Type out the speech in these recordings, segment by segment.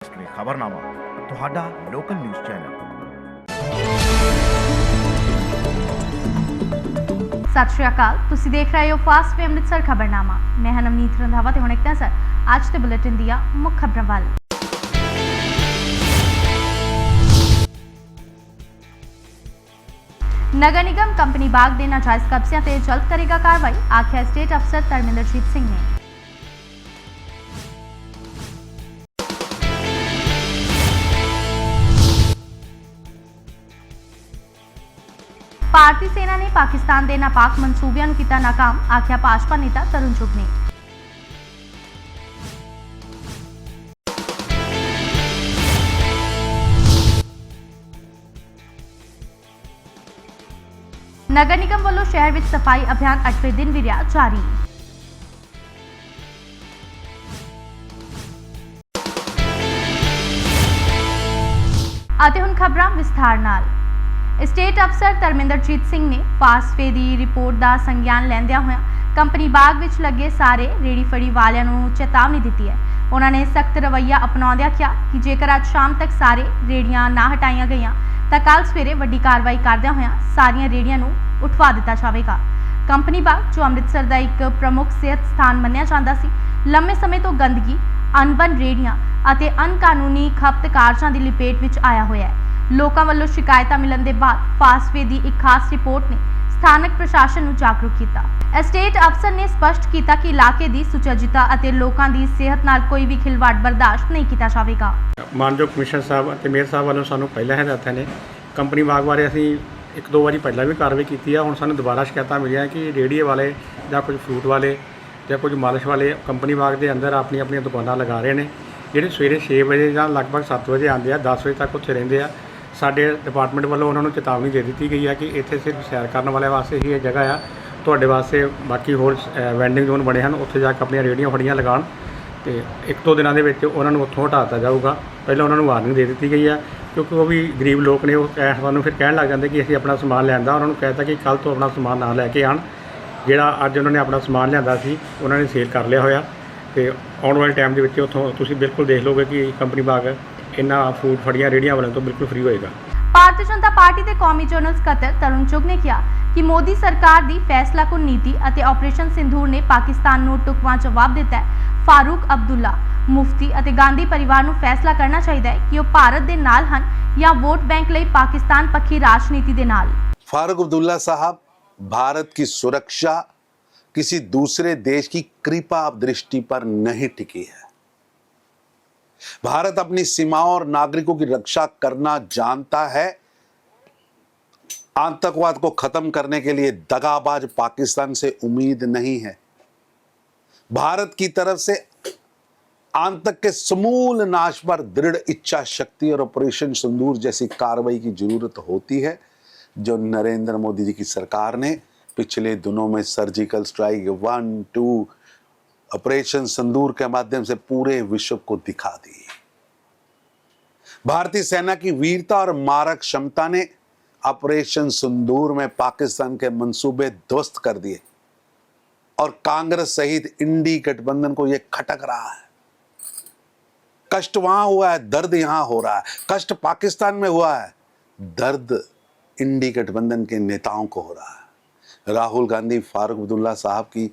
ਲਈ ਖਬਰਨਾਮਾ ਤੁਹਾਡਾ local news channel. ਸਤਿ ਸ਼੍ਰੀ ਅਕਾਲ, ਤੁਸੀਂ ਦੇਖ ਰਹੇ ਹੋ ਫਾਸਟ ਵੇ ਅੰਮ੍ਰਿਤਸਰ ਖਬਰਨਾਮਾ। ਮੈਂ ਹਾਂ ਨਵਨੀਤ ਰੰਧਾਵਾ ਤੇ ਹੁਣ ਇੱਕ ਨਜ਼ਰ ਅੱਜ ਦੇ ਬੁਲੇਟਿਨ ਦੀਆਂ ਮੁੱਖ ਖਬਰਾਂ ਵੱਲ। ਨਗਰ ਨਿਗਮ ਕੰਪਨੀ ਬਾਗ ਦੇ ਨਾਜਾਇਜ਼ ਕਬਜ਼ਿਆਂ ਤੇ ਜਲਦ ਕਰੇਗਾ ਕਾਰਵਾਈ, ਆਖਿਆ ਸਟੇਟ ਅਫਸਰ ਧਰਮਿੰਦਰਜੀਤ ਸਿੰਘ ਨੇ। ਭਾਰਤੀ ਸੈਨਾ ਨੇ ਪਾਕਿਸਤਾਨ ਦੇ ਨਾਪਾਕ ਮਨਸੂਬਿਆਂ ਨੂੰ ਕੀਤਾ ਨਾਕਾਮ, ਆਖਿਆ ਭਾਜਪਾ ਨੇਤਾ ਤਰੁਣ ਚੁੱਗ ਨੇ ਨਗਰ ਨਿਗਮ ਵੱਲੋਂ ਸ਼ਹਿਰ ਵਿੱਚ ਸਫ਼ਾਈ ਅਭਿਆਨ 8ਵੇਂ ਦਿਨ ਵੀ ਰਿਹਾ ਜਾਰੀ। ਅਤੇ ਹੁਣ ਖਬਰਾਂ ਵਿਸਥਾਰ ਨਾਲ। ਸਟੇਟ ਅਫਸਰ ਧਰਮਿੰਦਰਜੀਤ ਸਿੰਘ ਨੇ ਫਾਸਟਵੇ ਦੀ ਰਿਪੋਰਟ ਦਾ ਸੰਗਿਆਨ ਲੈਂਦਿਆਂ ਹੋਇਆਂ ਕੰਪਨੀ ਬਾਗ ਵਿੱਚ ਲੱਗੇ ਸਾਰੇ ਰੇੜੀ ਫੜੀ ਵਾਲਿਆਂ ਨੂੰ ਚੇਤਾਵਨੀ ਦਿੱਤੀ ਹੈ। ਉਹਨਾਂ ਨੇ ਸਖਤ ਰਵੱਈਆ ਅਪਣਾਉਂਦਿਆਂ ਕਿਹਾ ਕਿ ਜੇਕਰ ਅੱਜ ਸ਼ਾਮ ਤੱਕ ਸਾਰੇ ਰੇੜੀਆਂ ਨਾ ਹਟਾਈਆਂ ਗਈਆਂ, ਤਾਂ ਕੱਲ ਸਵੇਰੇ ਵੱਡੀ ਕਾਰਵਾਈ ਕਰਦਿਆਂ ਹੋਇਆਂ ਸਾਰੀਆਂ ਰੇੜੀਆਂ ਨੂੰ ਉਠਵਾ ਦਿੱਤਾ ਜਾਵੇਗਾ। ਕੰਪਨੀ ਬਾਗ, ਜੋ ਅੰਮ੍ਰਿਤਸਰ ਦਾ ਇੱਕ ਪ੍ਰਮੁੱਖ ਸਿਹਤ ਸਥਾਨ ਮੰਨਿਆ ਜਾਂਦਾ ਸੀ, ਲੰਮੇ ਸਮੇਂ ਤੋਂ ਗੰਦਗੀ ਅਨਬਨ ਰੇੜੀਆਂ ਅਤੇ ਅਨਕਾਨੂੰਨੀ ਖਪਤ ਕਾਰਜਾਂ ਦੀ ਲਪੇਟ ਵਿੱਚ ਆਇਆ ਹੋਇਆ ਹੈ। ਲੋਕਾਂ ਵੱਲੋਂ ਸ਼ਿਕਾਇਤਾਂ ਮਿਲਣ ਦੇ ਬਾਅਦ ਫਾਸਟਵੇ ਦੀ ਇੱਕ ਖਾਸ ਰਿਪੋਰਟ ਨੇ ਸਥਾਨਕ ਪ੍ਰਸ਼ਾਸਨ ਨੂੰ ਜਾਗਰੂਕ ਕੀਤਾ। ਐਸਟੇਟ ਅਫਸਰ ਨੇ ਸਪਸ਼ਟ ਕੀਤਾ ਕਿ ਇਲਾਕੇ ਦੀ ਸੁਚੱਜਤਾ ਅਤੇ ਲੋਕਾਂ ਦੀ ਸਿਹਤ ਨਾਲ ਕੋਈ ਵੀ ਖਿਲਵਾੜ ਬਰਦਾਸ਼ਤ ਨਹੀਂ ਕੀਤਾ ਜਾਵੇਗਾ। ਮਾਨਯੋਗ ਕਮਿਸ਼ਨਰ ਸਾਹਿਬ ਅਤੇ ਮੇਅਰ ਸਾਹਿਬ ਵੱਲੋਂ ਸਾਨੂੰ ਪਹਿਲਾਂ ਹਦਾਇਤਾਂ ਨੇ। ਕੰਪਨੀ ਬਾਗ ਬਾਰੇ ਅਸੀਂ ਇੱਕ ਦੋ ਵਾਰੀ ਪਹਿਲਾਂ ਵੀ ਕਾਰਵਾਈ ਕੀਤੀ ਆ। ਹੁਣ ਸਾਨੂੰ ਦੁਬਾਰਾ ਸ਼ਿਕਾਇਤਾਂ ਮਿਲੀਆਂ ਕਿ ਰੇੜੀਏ ਵਾਲੇ ਜਾਂ ਕੁਝ ਫਰੂਟ ਵਾਲੇ ਜਾਂ ਕੁਝ ਮਾਲਿਸ਼ ਵਾਲੇ ਕੰਪਨੀ ਬਾਗ ਦੇ ਅੰਦਰ ਆਪਣੀ ਆਪਣੀਆਂ ਦੁਕਾਨਾਂ ਲਗਾ ਰਹੇ ਨੇ। ਜਿਹੜੇ ਸਵੇਰੇ 6 ਵਜੇ ਜਾਂ ਲਗਭਗ 7 ਵਜੇ ਆਉਂਦੇ ਆ 10 ਵਜੇ ਤੱਕ ਉੱਥੇ ਰਹਿੰਦੇ ਆ। ਸਾਡੇ ਡਿਪਾਰਟਮੈਂਟ ਵੱਲੋਂ ਉਹਨਾਂ ਨੂੰ ਚੇਤਾਵਨੀ ਦੇ ਦਿੱਤੀ ਗਈ ਹੈ ਕਿ ਇੱਥੇ ਸਿਰਫ ਸੈਰ ਕਰਨ ਵਾਲਿਆਂ ਵਾਸਤੇ ਹੀ ਇਹ ਜਗ੍ਹਾ ਆ। ਤੁਹਾਡੇ ਵਾਸਤੇ ਬਾਕੀ ਹੋਰ ਵੈਂਡਿੰਗ ਜ਼ੋਨ ਬਣੇ ਹਨ, ਉੱਥੇ ਜਾ ਕੇ ਆਪਣੀਆਂ ਰੇੜੀਆਂ ਫੜੀਆਂ ਲਗਾਉਣ ਤੇ ਇੱਕ ਦੋ ਦਿਨਾਂ ਦੇ ਵਿੱਚ ਉਹਨਾਂ ਨੂੰ ਉੱਥੋਂ ਹਟਾ ਦਿੱਤਾ ਜਾਊਗਾ। ਪਹਿਲਾਂ ਉਹਨਾਂ ਨੂੰ ਵਾਰਨਿੰਗ ਦੇ ਦਿੱਤੀ ਗਈ ਹੈ ਕਿਉਂਕਿ ਉਹ ਵੀ ਗਰੀਬ ਲੋਕ ਨੇ, ਉਹ ਕਹਿ ਸਾਨੂੰ ਫਿਰ ਕਹਿਣ ਲੱਗ ਜਾਂਦੇ ਕਿ ਅਸੀਂ ਆਪਣਾ ਸਮਾਨ ਲਿਆਂਦਾ ਉਹਨਾਂ ਨੂੰ ਕਹਿਤਾ ਕਿ ਕੱਲ ਤੋਂ ਆਪਣਾ ਸਮਾਨ ਨਾ ਲੈ ਕੇ ਆਣ ਜਿਹੜਾ ਅੱਜ ਉਹਨਾਂ ਨੇ ਆਪਣਾ ਸਮਾਨ ਲਿਆਂਦਾ ਸੀ, ਉਹਨਾਂ ਨੇ ਸੇਲ ਕਰ ਲਿਆ ਹੋਇਆ। ਤੇ ਆਉਣ ਵਾਲੇ ਟਾਈਮ ਦੇ ਵਿੱਚ ਉੱਥੋਂ ਤੁਸੀਂ ਬਿਲਕੁਲ ਦੇਖ ਲਓਗੇ ਕਿ ਕੰਪਨੀ ਬਾਗ ਇਹਨਾਂ ਫੂਡ ਫੜੀਆਂ ਰੇੜੀਆਂ ਵਾਲਿਆਂ ਤੋਂ ਬਿਲਕੁਲ ਫ੍ਰੀ ਹੋਏਗਾ ਭਾਰਤੀ ਜਨਤਾ ਪਾਰਟੀ ਦੇ ਕੌਮੀ ਜਨਰਲ ਸਕੱਤਰ ਤਰੁਣ ਚੁਗ ਨੇ ਕਿਹਾ ਕਿ ਮੋਦੀ ਸਰਕਾਰ ਦੀ ਫੈਸਲਾਕੁਨ ਨੀਤੀ ਅਤੇ ਆਪਰੇਸ਼ਨ ਸਿੰਧੂਰ ਨੇ ਪਾਕਿਸਤਾਨ ਨੂੰ ਟੁਕਵਾਂ ਜਵਾਬ ਦਿੱਤਾ ਹੈ ਫਾਰੂਕ ਅਬਦੁੱਲਾ ਮੁਫਤੀ ਅਤੇ ਗਾਂਧੀ ਪਰਿਵਾਰ ਨੂੰ ਫੈਸਲਾ ਕਰਨਾ ਚਾਹੀਦਾ ਹੈ ਕਿ ਉਹ ਭਾਰਤ ਦੇ ਨਾਲ ਹਨ ਜਾਂ ਵੋਟ ਬੈਂਕ ਲਈ ਪਾਕਿਸਤਾਨ ਪੱਖੀ ਰਾਜਨੀਤੀ ਦੇ ਨਾਲ फारूक अब्दुल्ला साहब भारत की सुरक्षा किसी दूसरे देश की कृपा दृष्टि पर नहीं टिकी है भारत अपनी सीमाओं और नागरिकों की रक्षा करना जानता है। आतंकवाद को खत्म करने के लिए दगाबाज पाकिस्तान से उम्मीद नहीं है। भारत की तरफ़ से आतंक के समूल नाश पर दृढ़ इच्छा शक्ति और ऑपरेशन सिंदूर जैसी कार्रवाई की ज़रूरत होती है, जो नरेंद्र मोदी जी की सरकार ने पिछले दिनों में surgical strike one, two operation Sindoor के माध्यम से पूरे विश्व को दिखा दी। भारतीय सेना की वीरता और मारक क्षमता ने ऑपरेशन सिंदूर में पाकिस्तान के मंसूबे ध्वस्त कर दिए और कांग्रेस सहित इंडी गठबंधन को यह खटक रहा है। कष्ट वहाँ हुआ है, दर्द यहाँ हो रहा है। कष्ट पाकिस्तान में हुआ है, दर्द इंडी गठबंधन के नेताओं को हो रहा है। राहुल गांधी, फारूक अब्दुल्ला साहब की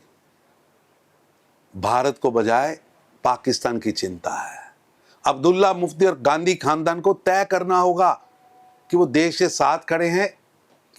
भारत को बजाय पाकिस्तान की चिंता है अब्दुल्ला मुफ्ती और गांधी खानदान को तय करना होगा कि वो देश के साथ खड़े हैं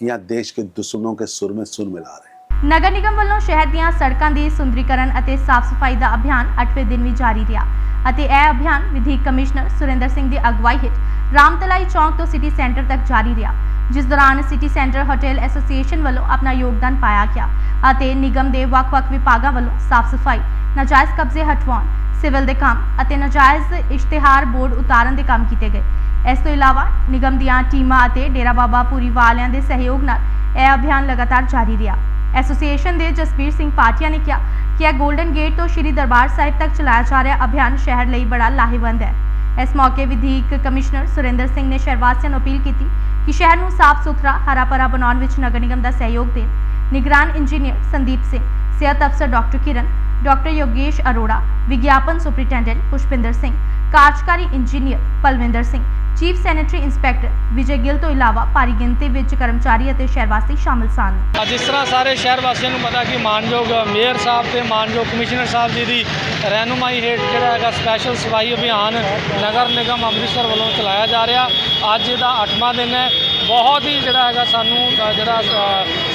या देश के दुश्मनों के सुर में सुर मिला रहे हैं ਨਗਰ ਨਿਗਮ ਵੱਲੋਂ ਸ਼ਹਿਰ ਦੀਆਂ ਸੜਕਾਂ ਦੀ ਸੁੰਦਰੀਕਰਨ ਅਤੇ ਸਾਫ਼ ਸਫਾਈ ਦਾ ਅਭਿਆਨ 8ਵੇਂ ਦਿਨ ਵੀ ਜਾਰੀ ਰਿਹਾ ਅਤੇ ਇਹ ਅਭਿਆਨ ਵਿਧੀ ਕਮਿਸ਼ਨਰ ਸੁਰਿੰਦਰ ਸਿੰਘ ਦੀ ਅਗਵਾਈ ਹੇਠ ਰਾਮਤਲਾਈ ਚੌਂਕ ਤੋਂ ਸਿਟੀ ਸੈਂਟਰ ਤੱਕ ਜਾਰੀ ਰਿਹਾ ਜਿਸ ਦੌਰਾਨ ਸਿਟੀ ਸੈਂਟਰ ਹੋਟਲ ਐਸੋਸੀਏਸ਼ਨ ਵੱਲੋਂ ਆਪਣਾ ਯੋਗਦਾਨ ਪਾਇਆ ਗਿਆ ਅਤੇ ਨਿਗਮ ਦੇ ਵੱਖ-ਵੱਖ ਵਿਭਾਗਾਂ ਵੱਲੋਂ ਸਾਫ਼ ਸਫਾਈ ਨਾਜਾਇਜ਼ ਕਬਜ਼ੇ ਹਟਵਾਉਣ, ਸਿਵਲ ਦੇ ਕੰਮ ਅਤੇ ਨਾਜਾਇਜ਼ ਇਸ਼ਤਿਹਾਰ ਬੋਰਡ ਉਤਾਰਨ ਦੇ ਕੰਮ ਕੀਤੇ ਗਏ। ਇਸ ਤੋਂ ਇਲਾਵਾ ਨਿਗਮ ਦੀਆਂ ਟੀਮਾਂ ਅਤੇ ਡੇਰਾ ਬਾਬਾ ਪੂਰੀ ਵਾਲਿਆਂ ਦੇ ਸਹਿਯੋਗ ਨਾਲ ਇਹ ਅਭਿਆਨ ਲਗਾਤਾਰ ਜਾਰੀ ਰਿਹਾ। ਐਸੋਸੀਏਸ਼ਨ ਦੇ ਜਸਬੀਰ ਸਿੰਘ ਪਾਟਿਆ ਨੇ ਕਿਹਾ ਕਿ ਇਹ ਗੋਲਡਨ ਗੇਟ ਤੋਂ ਸ਼੍ਰੀ ਦਰਬਾਰ ਸਾਹਿਬ ਤੱਕ ਚਲਾਇਆ ਜਾ ਰਿਹਾ ਅਭਿਆਨ ਸ਼ਹਿਰ ਲਈ ਬੜਾ ਲਾਹੇਵੰਦ ਹੈ। ਇਸ ਮੌਕੇ ਵਿਧੀਕ ਕਮਿਸ਼ਨਰ ਸੁਰਿੰਦਰ ਸਿੰਘ ਨੇ ਸ਼ਹਿਰ ਵਾਸੀਆਂ ਨੂੰ ਅਪੀਲ ਕੀਤੀ ਕਿ ਸ਼ਹਿਰ ਨੂੰ ਸਾਫ਼ ਸੁਥਰਾ ਹਰਾ ਭਰਾ ਬਣਾਉਣ ਵਿੱਚ ਨਗਰ ਨਿਗਮ ਦਾ ਸਹਿਯੋਗ ਦੇਣ। ਨਿਗਰਾਨ ਇੰਜੀਨੀਅਰ ਸੰਦੀਪ ਸਿੰਘ, ਸਿਹਤ ਅਫਸਰ ਡਾਕਟਰ ਕਿਰਨ ਡਾਕਟਰ ਯੋਗੇਸ਼ ਅਰੋੜਾ, ਵਿਗਿਆਪਨ ਸੁਪਰੀਟੈਂਡੈਂਟ ਪੁਸ਼ਪਿੰਦਰ ਸਿੰਘ, ਕਾਰਜਕਾਰੀ engineer Palwinder Singh, chief sanitary inspector Vijay Gill ਤੋਂ ਇਲਾਵਾ ਭਾਰੀ ਗਿਣਤੀ ਵਿੱਚ ਕਰਮਚਾਰੀ ਅਤੇ ਸ਼ਹਿਰ ਵਾਸੀ ਸ਼ਾਮਲ ਸਨ। ਅੱਜ ਜਿਸ ਤਰ੍ਹਾਂ ਸਾਰੇ ਸ਼ਹਿਰ ਵਾਸੀਆਂ ਨੂੰ ਪਤਾ ਕਿ ਮਾਨਯੋਗ ਮੇਅਰ ਸਾਹਿਬ ਤੇ ਮਾਨਯੋਗ ਕਮਿਸ਼ਨਰ ਸਾਹਿਬ ਜੀ ਦੀ ਰਹਿਨੁਮਾਈ ਹੇਠ ਜਿਹੜਾ ਹੈਗਾ ਸਪੈਸ਼ਲ ਸਫ਼ਾਈ ਅਭਿਆਨ ਨਗਰ ਨਿਗਮ ਅੰਮ੍ਰਿਤਸਰ ਵੱਲੋਂ ਚਲਾਇਆ ਜਾ ਰਿਹਾ। ਅੱਜ ਇਹਦਾ 8ਵਾਂ ਦਿਨ ਹੈ। ਬਹੁਤ ਹੀ ਜਿਹੜਾ ਹੈਗਾ ਸਾਨੂੰ ਜਿਹੜਾ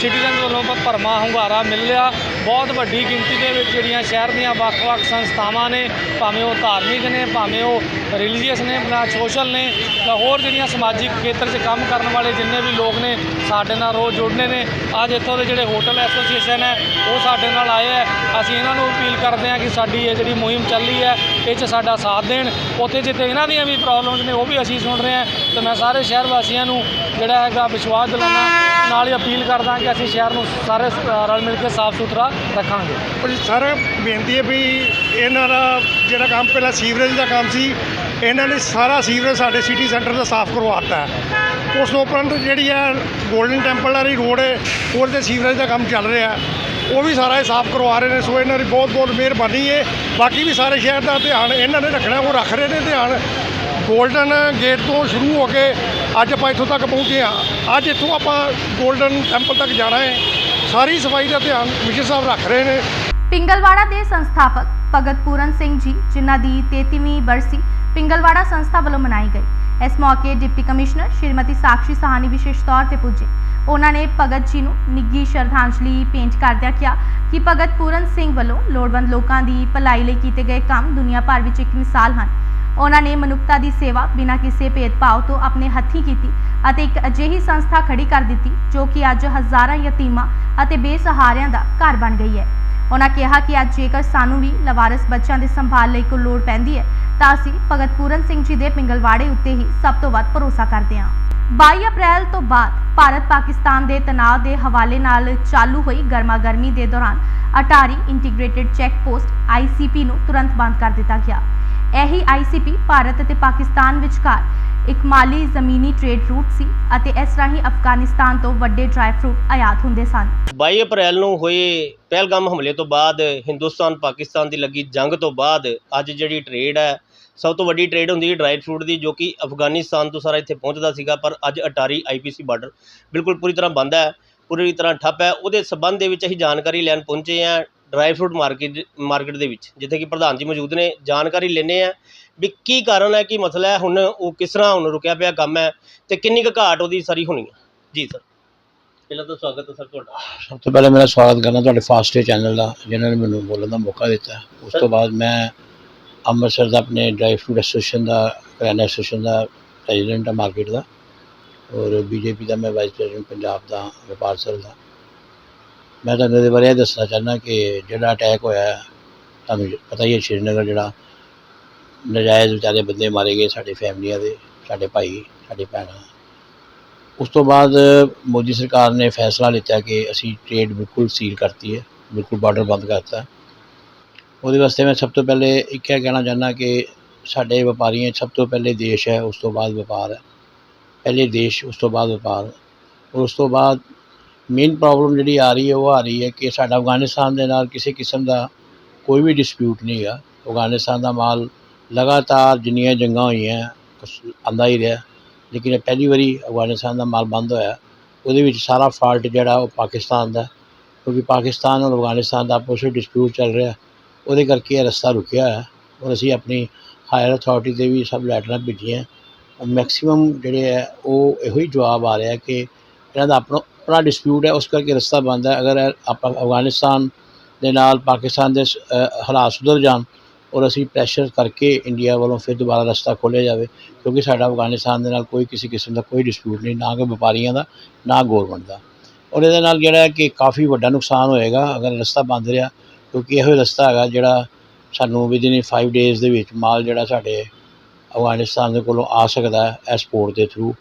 ਸਿਟੀਜ਼ਨ ਵੱਲੋਂ ਭ- ਭਰਮਾ ਹੁੰਗਾਰਾ ਮਿਲ ਰਿਹਾ। ਬਹੁਤ ਵੱਡੀ ਗਿਣਤੀ ਦੇ ਵਿੱਚ ਜਿਹੜੀਆਂ ਸ਼ਹਿਰ ਦੀਆਂ ਵੱਖ-ਵੱਖ ਸੰਸਥਾਵਾਂ ਨੇ, ਭਾਵੇਂ ਉਹ ਧਾਰਮਿਕ ਨੇ, ਭਾਵੇਂ ਉਹ ਰਿਲੀਜੀਅਸ ਨੇ, ਨਾ ਸੋਸ਼ਲ ਨੇ ਜਾਂ ਹੋਰ ਜਿਹੜੀਆਂ ਸਮਾਜਿਕ ਖੇਤਰ 'ਚ ਕੰਮ ਕਰਨ ਵਾਲੇ ਜਿੰਨੇ ਵੀ ਲੋਕ ਨੇ, ਸਾਡੇ ਨਾਲ ਰੋਜ਼ ਜੁੜਨੇ ਨੇ। ਅੱਜ ਇੱਥੋਂ ਦੇ ਜਿਹੜੇ ਹੋਟਲ ਐਸੋਸੀਏਸ਼ਨ ਹੈ, ਉਹ ਸਾਡੇ ਨਾਲ ਆਏ ਹੈ। ਅਸੀਂ ਇਹਨਾਂ ਨੂੰ ਅਪੀਲ ਕਰਦੇ ਹਾਂ ਕਿ ਸਾਡੀ ਇਹ ਜਿਹੜੀ ਮੁਹਿੰਮ ਚੱਲੀ ਹੈ ਇਹ 'ਚ ਸਾਡਾ ਸਾਥ ਦੇਣ, ਉੱਥੇ ਜਿੱਥੇ ਇਹਨਾਂ ਦੀਆਂ ਵੀ ਪ੍ਰੋਬਲਮਸ ਨੇ, ਉਹ ਵੀ ਅਸੀਂ ਸੁਣ ਰਹੇ ਹਾਂ। ਤੇ ਮੈਂ ਸਾਰੇ ਸ਼ਹਿਰ ਵਾਸੀਆਂ ਨੂੰ ਜਿਹੜਾ ਹੈਗਾ ਵਿਸ਼ਵਾਸ ਦਿਲਾਉਣਾ ਨਾਲ ਹੀ ਅਪੀਲ ਕਰਦਾ ਕਿ ਅਸੀਂ ਸ਼ਹਿਰ ਨੂੰ ਸਾਰੇ ਰਲ ਮਿਲ ਕੇ ਸਾਫ਼ ਸੁਥਰਾ ਰੱਖਾਂਗੇ। ਪਰ ਸਰ, ਬੇਨਤੀ ਹੈ ਵੀ ਇਹਨਾਂ ਦਾ ਜਿਹੜਾ ਕੰਮ, ਪਹਿਲਾਂ ਸੀਵਰੇਜ ਦਾ ਕੰਮ ਸੀ, ਇਹਨਾਂ ਨੇ ਸਾਰਾ ਸੀਵਰੇਜ ਸਾਡੇ ਸਿਟੀ ਸੈਂਟਰ ਦਾ ਸਾਫ਼ ਕਰਵਾਤਾ ਹੈ ਉਸ ਤੋਂ ਉਪਰੰਤ ਜਿਹੜੀ ਹੈ ਗੋਲਡਨ ਟੈਂਪਲ ਵਾਲੀ ਰੋਡ ਹੈ, ਉਹਦੇ ਸੀਵਰੇਜ ਦਾ ਕੰਮ ਚੱਲ ਰਿਹਾ। ਉਹ ਵੀ ਸਾਰਾ ਸਾਫ਼ ਕਰਵਾ ਰਹੇ ਨੇ, ਸੋ ਇਹਨਾਂ ਦੀ ਬਹੁਤ ਬਹੁਤ ਮਿਹਰਬਾਨੀ ਹੈ ਬਾਕੀ ਵੀ ਸਾਰੇ ਸ਼ਹਿਰ ਦਾ ਧਿਆਨ ਇਹਨਾਂ ਨੇ ਰੱਖਣਾ, ਉਹ ਰੱਖ ਰਹੇ ਨੇ ਧਿਆਨ। ਗੋਲਡਨ ਗੇਟ ਤੋਂ ਸ਼ੁਰੂ ਹੋ ਕੇ ਅੱਜ ਆਪਾਂ ਇੱਥੋਂ ਤੱਕ ਪਹੁੰਚੇ ਆ ਅੱਜ ਇੱਥੋਂ ਆਪਾਂ ਗੋਲਡਨ ਟੈਂਪਲ ਤੱਕ ਜਾਣਾ ਹੈ। ਸਾਰੀ ਸਫ਼ਾਈ ਦਾ ਧਿਆਨ ਮਿਸ਼ਰ ਸਾਹਿਬ ਰੱਖ ਰਹੇ ਨੇ। ਪਿੰਗਲਵਾੜਾ ਦੇ ਸੰਸਥਾਪਕ ਭਗਤ ਪੂਰਨ ਸਿੰਘ ਜੀ, ਜਿਨ੍ਹਾਂ ਦੀ 33ਵੀਂ ਬਰਸੀ ਪਿੰਗਲਵਾੜਾ ਸੰਸਥਾ ਵੱਲੋਂ ਮਨਾਈ ਗਈ। ਇਸ ਮੌਕੇ ਡਿਪਟੀ ਕਮਿਸ਼ਨਰ ਸ਼੍ਰੀਮਤੀ ਸਾਕਸ਼ੀ ਸਾਹਾਨੀ ਵਿਸ਼ੇਸ਼ ਤੌਰ ਤੇ ਪੁੱਜੇ। ਉਹਨਾਂ ਨੇ ਭਗਤ ਜੀ ਨੂੰ ਨਿੱਘੀ ਸ਼ਰਧਾਂਜਲੀ ਭੇਂਟ ਕਰਦਿਆਂ ਕਿਹਾ ਕਿ ਭਗਤ ਪੂਰਨ ਸਿੰਘ ਵੱਲੋਂ ਲੋੜਵੰਦ ਲੋਕਾਂ ਦੀ ਭਲਾਈ ਲਈ ਕੀਤੇ ਗਏ ਕੰਮ ਦੁਨੀਆ ਭਰ ਵਿੱਚ ਇੱਕ ਮਿਸਾਲ ਹਨ। ਉਹਨਾਂ ਨੇ ਮਨੁੱਖਤਾ ਦੀ ਸੇਵਾ ਬਿਨਾਂ ਕਿਸੇ ਭੇਦਭਾਵ ਤੋਂ ਆਪਣੇ ਹੱਥੀਂ ਕੀਤੀ ਅਤੇ ਇੱਕ ਅਜਿਹੀ ਸੰਸਥਾ ਖੜੀ ਕਰ ਦਿੱਤੀ ਜੋ ਕਿ ਅੱਜ ਹਜ਼ਾਰਾਂ ਯਤੀਮਾਂ ਅਤੇ ਬੇਸਹਾਰਿਆਂ ਦਾ ਘਰ ਬਣ ਗਈ ਹੈ। ਉਹਨਾਂ ਕਿਹਾ ਕਿ ਅੱਜ ਜੇਕਰ ਸਾਨੂੰ ਵੀ ਲਵਾਰਸ ਬੱਚਿਆਂ ਦੇ ਸੰਭਾਲ ਲਈ ਕੋਈ ਲੋੜ ਪੈਂਦੀ ਹੈ ਤਾਂ ਅਸੀਂ ਭਗਤ ਪੂਰਨ ਸਿੰਘ ਜੀ ਦੇ ਪਿੰਗਲਵਾੜੇ ਉੱਤੇ ਹੀ ਸਭ ਤੋਂ ਵੱਧ ਭਰੋਸਾ ਕਰਦੇ ਹਾਂ। 22 ਅਪ੍ਰੈਲ ਤੋਂ ਬਾਅਦ ਭਾਰਤ ਪਾਕਿਸਤਾਨ ਦੇ ਤਣਾਅ ਦੇ ਹਵਾਲੇ ਨਾਲ ਚਾਲੂ ਹੋਈ ਗਰਮਾ-ਗਰਮੀ ਦੇ ਦੌਰਾਨ Attari integrated check post ICP ਨੂੰ ਤੁਰੰਤ ਬੰਦ ਕਰ ਦਿੱਤਾ ਗਿਆ। ਇਹੀ ਆਈਸੀਪੀ ਭਾਰਤ ਅਤੇ ਪਾਕਿਸਤਾਨ ਵਿਚਕਾਰ ਇੱਕ ਮਾਲੀ ਜ਼ਮੀਨੀ ਟ੍ਰੇਡ ਰੂਟ ਸੀ ਅਤੇ ਇਸ ਰਾਹੀਂ ਅਫਗਾਨਿਸਤਾਨ ਤੋਂ ਵੱਡੇ ਡਰਾਈ ਫਰੂਟ ਆਯਾਤ ਹੁੰਦੇ ਸਨ। 22 ਅਪ੍ਰੈਲ ਨੂੰ ਹੋਏ ਪਹਿਲਗਾਮ ਹਮਲੇ ਤੋਂ ਬਾਅਦ ਹਿੰਦੁਸਤਾਨ ਪਾਕਿਸਤਾਨ ਦੀ ਲੱਗੀ ਜੰਗ ਤੋਂ ਬਾਅਦ ਅੱਜ ਜਿਹੜੀ ਟ੍ਰੇਡ ਹੈ ਸਭ ਤੋਂ ਵੱਡੀ ਟ੍ਰੇਡ ਹੁੰਦੀ ਹੈ ਡਰਾਈ ਫਰੂਟ ਦੀ ਜੋ ਕਿ ਅਫਗਾਨਿਸਤਾਨ ਤੋਂ ਸਾਰਾ ਇੱਥੇ ਪਹੁੰਚਦਾ ਸੀਗਾ ਪਰ ਅੱਜ ਅਟਾਰੀ ਆਈਪੀਸੀ ਬਾਰਡਰ ਬਿਲਕੁਲ ਪੂਰੀ ਤਰ੍ਹਾਂ ਬੰਦ ਹੈ ਪੂਰੀ ਤਰ੍ਹਾਂ ਠੱਪ ਹੈ। ਉਹਦੇ ਸਬੰਧ ਦੇ ਵਿੱਚ ਅਸੀਂ ਜਾਣਕਾਰੀ ਲੈਣ ਪਹੁੰਚੇ ਹਾਂ ਡਰਾਈ ਫਰੂਟ ਮਾਰਕੀਟ ਮਾਰਕੀਟ ਦੇ ਵਿੱਚ ਜਿੱਥੇ ਕਿ ਪ੍ਰਧਾਨ ਜੀ ਮੌਜੂਦ ਨੇ ਜਾਣਕਾਰੀ ਲੈਣੇ ਆ ਵੀ ਕੀ ਕਾਰਨ ਹੈ ਕੀ ਮਸਲਾ ਹੈ ਹੁਣ ਉਹ ਕਿਸ ਤਰ੍ਹਾਂ ਹੁਣ ਰੁਕਿਆ ਪਿਆ ਕੰਮ ਹੈ ਤੇ ਕਿੰਨੀ ਕੁ ਘਾਟ ਉਹਦੀ ਸਾਰੀ ਹੋਣੀ ਹੈ। ਜੀ ਸਰ ਪਹਿਲਾਂ ਤਾਂ ਸਵਾਗਤ ਹੈ ਸਰ ਤੁਹਾਡਾ। ਸਭ ਤੋਂ ਪਹਿਲਾਂ ਮੇਰਾ ਸਵਾਗਤ ਕਰਨਾ ਤੁਹਾਡੇ ਫਾਸਟ ਚੈਨਲ ਦਾ ਜਿਨ੍ਹਾਂ ਨੇ ਮੈਨੂੰ ਬੋਲਣ ਦਾ ਮੌਕਾ ਦਿੱਤਾ। ਉਸ ਤੋਂ ਬਾਅਦ ਮੈਂ ਅੰਮ੍ਰਿਤਸਰ ਦਾ ਆਪਣੇ ਡਰਾਈ ਫਰੂਟ ਐਸੋਸੀਏਸ਼ਨ ਦਾ ਕਰਿਆਨਾ ਐਸੋਸੀਏਸ਼ਨ ਦਾ ਪ੍ਰੈਜ਼ੀਡੈਂਟ ਆ ਮਾਰਕੀਟ ਦਾ ਔਰ ਬੀਜੇਪੀ ਦਾ ਮੈਂ ਵਾਈਸ ਪ੍ਰੈਜ਼ੀਡੈਂਟ ਪੰਜਾਬ ਦਾ, ਵਪਾਰ ਸੈੱਲ ਦਾ। ਮੈਂ ਤੁਹਾਨੂੰ ਇਹਦੇ ਬਾਰੇ ਇਹ ਦੱਸਣਾ ਚਾਹੁੰਦਾ ਕਿ ਜਿਹੜਾ ਅਟੈਕ ਹੋਇਆ, ਤੁਹਾਨੂੰ ਪਤਾ ਹੀ ਹੈ ਸ਼੍ਰੀਨਗਰ ਜਿਹੜਾ ਨਜਾਇਜ਼ ਵਿਚਾਰੇ ਬੰਦੇ ਮਾਰੇ ਗਏ ਸਾਡੇ ਫੈਮਲੀਆਂ ਦੇ, ਸਾਡੇ ਭਾਈ, ਸਾਡੇ ਭੈਣਾਂ। ਉਸ ਤੋਂ ਬਾਅਦ ਮੋਦੀ ਸਰਕਾਰ ਨੇ ਫੈਸਲਾ ਲਿੱਤਾ ਕਿ ਅਸੀਂ ਟ੍ਰੇਡ ਬਿਲਕੁਲ ਸੀਲ ਕਰਤੀ ਹੈ, ਬਿਲਕੁਲ ਬਾਰਡਰ ਬੰਦ ਕਰਤਾ। ਉਹਦੇ ਵਾਸਤੇ ਮੈਂ ਸਭ ਤੋਂ ਪਹਿਲੇ ਇੱਕ ਇਹ ਕਹਿਣਾ ਚਾਹੁੰਦਾ ਕਿ ਸਾਡੇ ਵਪਾਰੀਆਂ 'ਚ ਸਭ ਤੋਂ ਪਹਿਲੇ ਦੇਸ਼ ਹੈ, ਉਸ ਤੋਂ ਬਾਅਦ ਵਪਾਰ ਹੈ। ਪਹਿਲੇ ਦੇਸ਼, ਉਸ ਤੋਂ ਬਾਅਦ ਵਪਾਰ। ਉਸ ਤੋਂ ਬਾਅਦ ਮੇਨ ਪ੍ਰੋਬਲਮ ਜਿਹੜੀ ਆ ਰਹੀ ਹੈ, ਉਹ ਆ ਰਹੀ ਹੈ ਕਿ ਸਾਡਾ ਅਫਗਾਨਿਸਤਾਨ ਦੇ ਨਾਲ ਕਿਸੇ ਕਿਸਮ ਦਾ ਕੋਈ ਵੀ ਡਿਸਪਿਊਟ ਨਹੀਂ ਹੈ ਅਫਗਾਨਿਸਤਾਨ ਦਾ ਮਾਲ ਲਗਾਤਾਰ ਜਿੰਨੀਆਂ ਜੰਗਾਂ ਹੋਈਆਂ, ਕੁਛ ਆਉਂਦਾ ਹੀ ਰਿਹਾ। ਲੇਕਿਨ ਇਹ ਪਹਿਲੀ ਵਾਰੀ ਅਫਗਾਨਿਸਤਾਨ ਦਾ ਮਾਲ ਬੰਦ ਹੋਇਆ। ਉਹਦੇ ਵਿੱਚ ਸਾਰਾ ਫਾਲਟ ਜਿਹੜਾ ਉਹ ਪਾਕਿਸਤਾਨ ਦਾ ਕਿਉਂਕਿ ਪਾਕਿਸਤਾਨ ਔਰ ਅਫਗਾਨਿਸਤਾਨ ਦਾ ਆਪਸ ਵਿੱਚ ਡਿਸਪਿਊਟ ਚੱਲ ਰਿਹਾ। ਉਹਦੇ ਕਰਕੇ ਇਹ ਰਸਤਾ ਰੁਕਿਆ ਹੈ ਔਰ ਅਸੀਂ ਆਪਣੀ ਹਾਇਰ ਅਥਾਰਟੀ ਤੇ ਵੀ ਸਭ ਲੈਟਰਾਂ ਭੇਜੀਆਂ ਮੈਕਸਿਮਮ ਜਿਹੜੇ ਹੈ, ਉਹ ਇਹੋ ਹੀ ਜਵਾਬ ਆ ਰਿਹਾ ਕਿ ਇਹਨਾਂ ਦਾ ਆਪਣਾ ਆਪਣਾ ਡਿਸਪਿਊਟ ਹੈ, ਉਸ ਕਰਕੇ ਰਸਤਾ ਬੰਦ ਹੈ। ਅਗਰ ਆਪਾਂ ਅਫਗਾਨਿਸਤਾਨ ਦੇ ਨਾਲ ਪਾਕਿਸਤਾਨ ਦੇ ਸ- ਹਾਲਾਤ ਸੁਧਰ ਜਾਣ ਔਰ ਅਸੀਂ ਪ੍ਰੈਸ਼ਰ ਕਰਕੇ ਇੰਡੀਆ ਵੱਲੋਂ ਫਿਰ ਦੁਬਾਰਾ ਰਸਤਾ ਖੋਲ੍ਹਿਆ ਜਾਵੇ, ਕਿਉਂਕਿ ਸਾਡਾ ਅਫਗਾਨਿਸਤਾਨ ਦੇ ਨਾਲ ਕੋਈ ਕਿਸੇ ਕਿਸਮ ਦਾ ਕੋਈ ਡਿਸਪਿਊਟ ਨਹੀਂ, ਨਾ ਕਿ ਵਪਾਰੀਆਂ ਦਾ, ਨਾ ਗੌਰਮੈਂਟ ਦਾ। ਔਰ ਇਹਦੇ ਨਾਲ ਜਿਹੜਾ ਹੈ ਕਿ ਕਾਫੀ ਵੱਡਾ ਨੁਕਸਾਨ ਹੋਏਗਾ, ਅਗਰ ਰਸਤਾ ਬੰਦ ਰਿਹਾ ਕਿਉਂਕਿ ਇਹੋ ਹੀ ਰਸਤਾ ਹੈਗਾ ਜਿਹੜਾ ਸਾਨੂੰ ਵਿਦਿਨ 5 ਡੇਜ਼ ਦੇ ਵਿੱਚ ਮਾਲ ਜਿਹੜਾ ਸਾਡੇ ਅਫਗਾਨਿਸਤਾਨ ਦੇ ਕੋਲੋਂ ਆ ਸਕਦਾ ਹੈ ਇਸ ਪੋਰਟ ਦੇ ਥਰੂ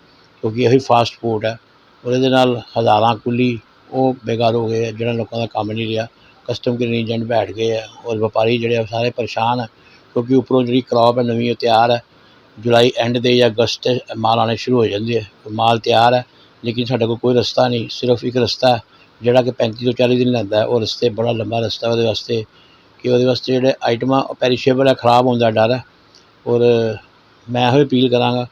ਕਿਉਂਕਿ ਇਹੀ ਫਾਸਟ ਪੋਰਟ ਹੈ। ਔਰ ਇਹਦੇ ਨਾਲ ਹਜ਼ਾਰਾਂ ਕੁੱਲੀ ਉਹ ਬੇਕਾਰ ਹੋ ਗਏ ਆ, ਜਿਹੜਾ ਲੋਕਾਂ ਦਾ ਕੰਮ ਨਹੀਂ ਰਿਹਾ। ਕਸਟਮ ਕਲੀਨ ਏਜੰਟ ਬੈਠ ਗਏ ਆ ਔਰ ਵਪਾਰੀ ਜਿਹੜੇ ਆ ਸਾਰੇ ਪਰੇਸ਼ਾਨ ਆ ਕਿਉਂਕਿ ਉੱਪਰੋਂ ਜਿਹੜੀ ਕ੍ਰੌਪ ਹੈ ਨਵੀਂ ਉਹ ਤਿਆਰ ਹੈ ਜੁਲਾਈ ਐਂਡ ਦੇ ਜਾਂ ਅਗਸਤ 'ਤੇ ਮਾਲ ਆਉਣੇ ਸ਼ੁਰੂ ਹੋ ਜਾਂਦੇ ਆ। ਮਾਲ ਤਿਆਰ ਹੈ ਲੇਕਿਨ ਸਾਡੇ ਕੋਲ ਕੋਈ ਰਸਤਾ ਨਹੀਂ ਸਿਰਫ ਇੱਕ ਰਸਤਾ ਹੈ ਜਿਹੜਾ ਕਿ 35 ਤੋਂ 40 ਦਿਨ ਲੈਂਦਾ ਉਹ ਰਸਤੇ ਬੜਾ ਲੰਬਾ ਰਸਤਾ ਉਹਦੇ ਵਾਸਤੇ ਕਿ ਉਹਦੇ ਵਾਸਤੇ ਜਿਹੜੇ ਆਈਟਮਾਂ ਪੈਰੀਸ਼ੇਬਲ ਹੈ, ਖਰਾਬ ਹੋਣ ਦਾ ਡਰ ਹੈ। ਔਰ ਮੈਂ ਇਹੋ ਅਪੀਲ ਕਰਾਂਗਾ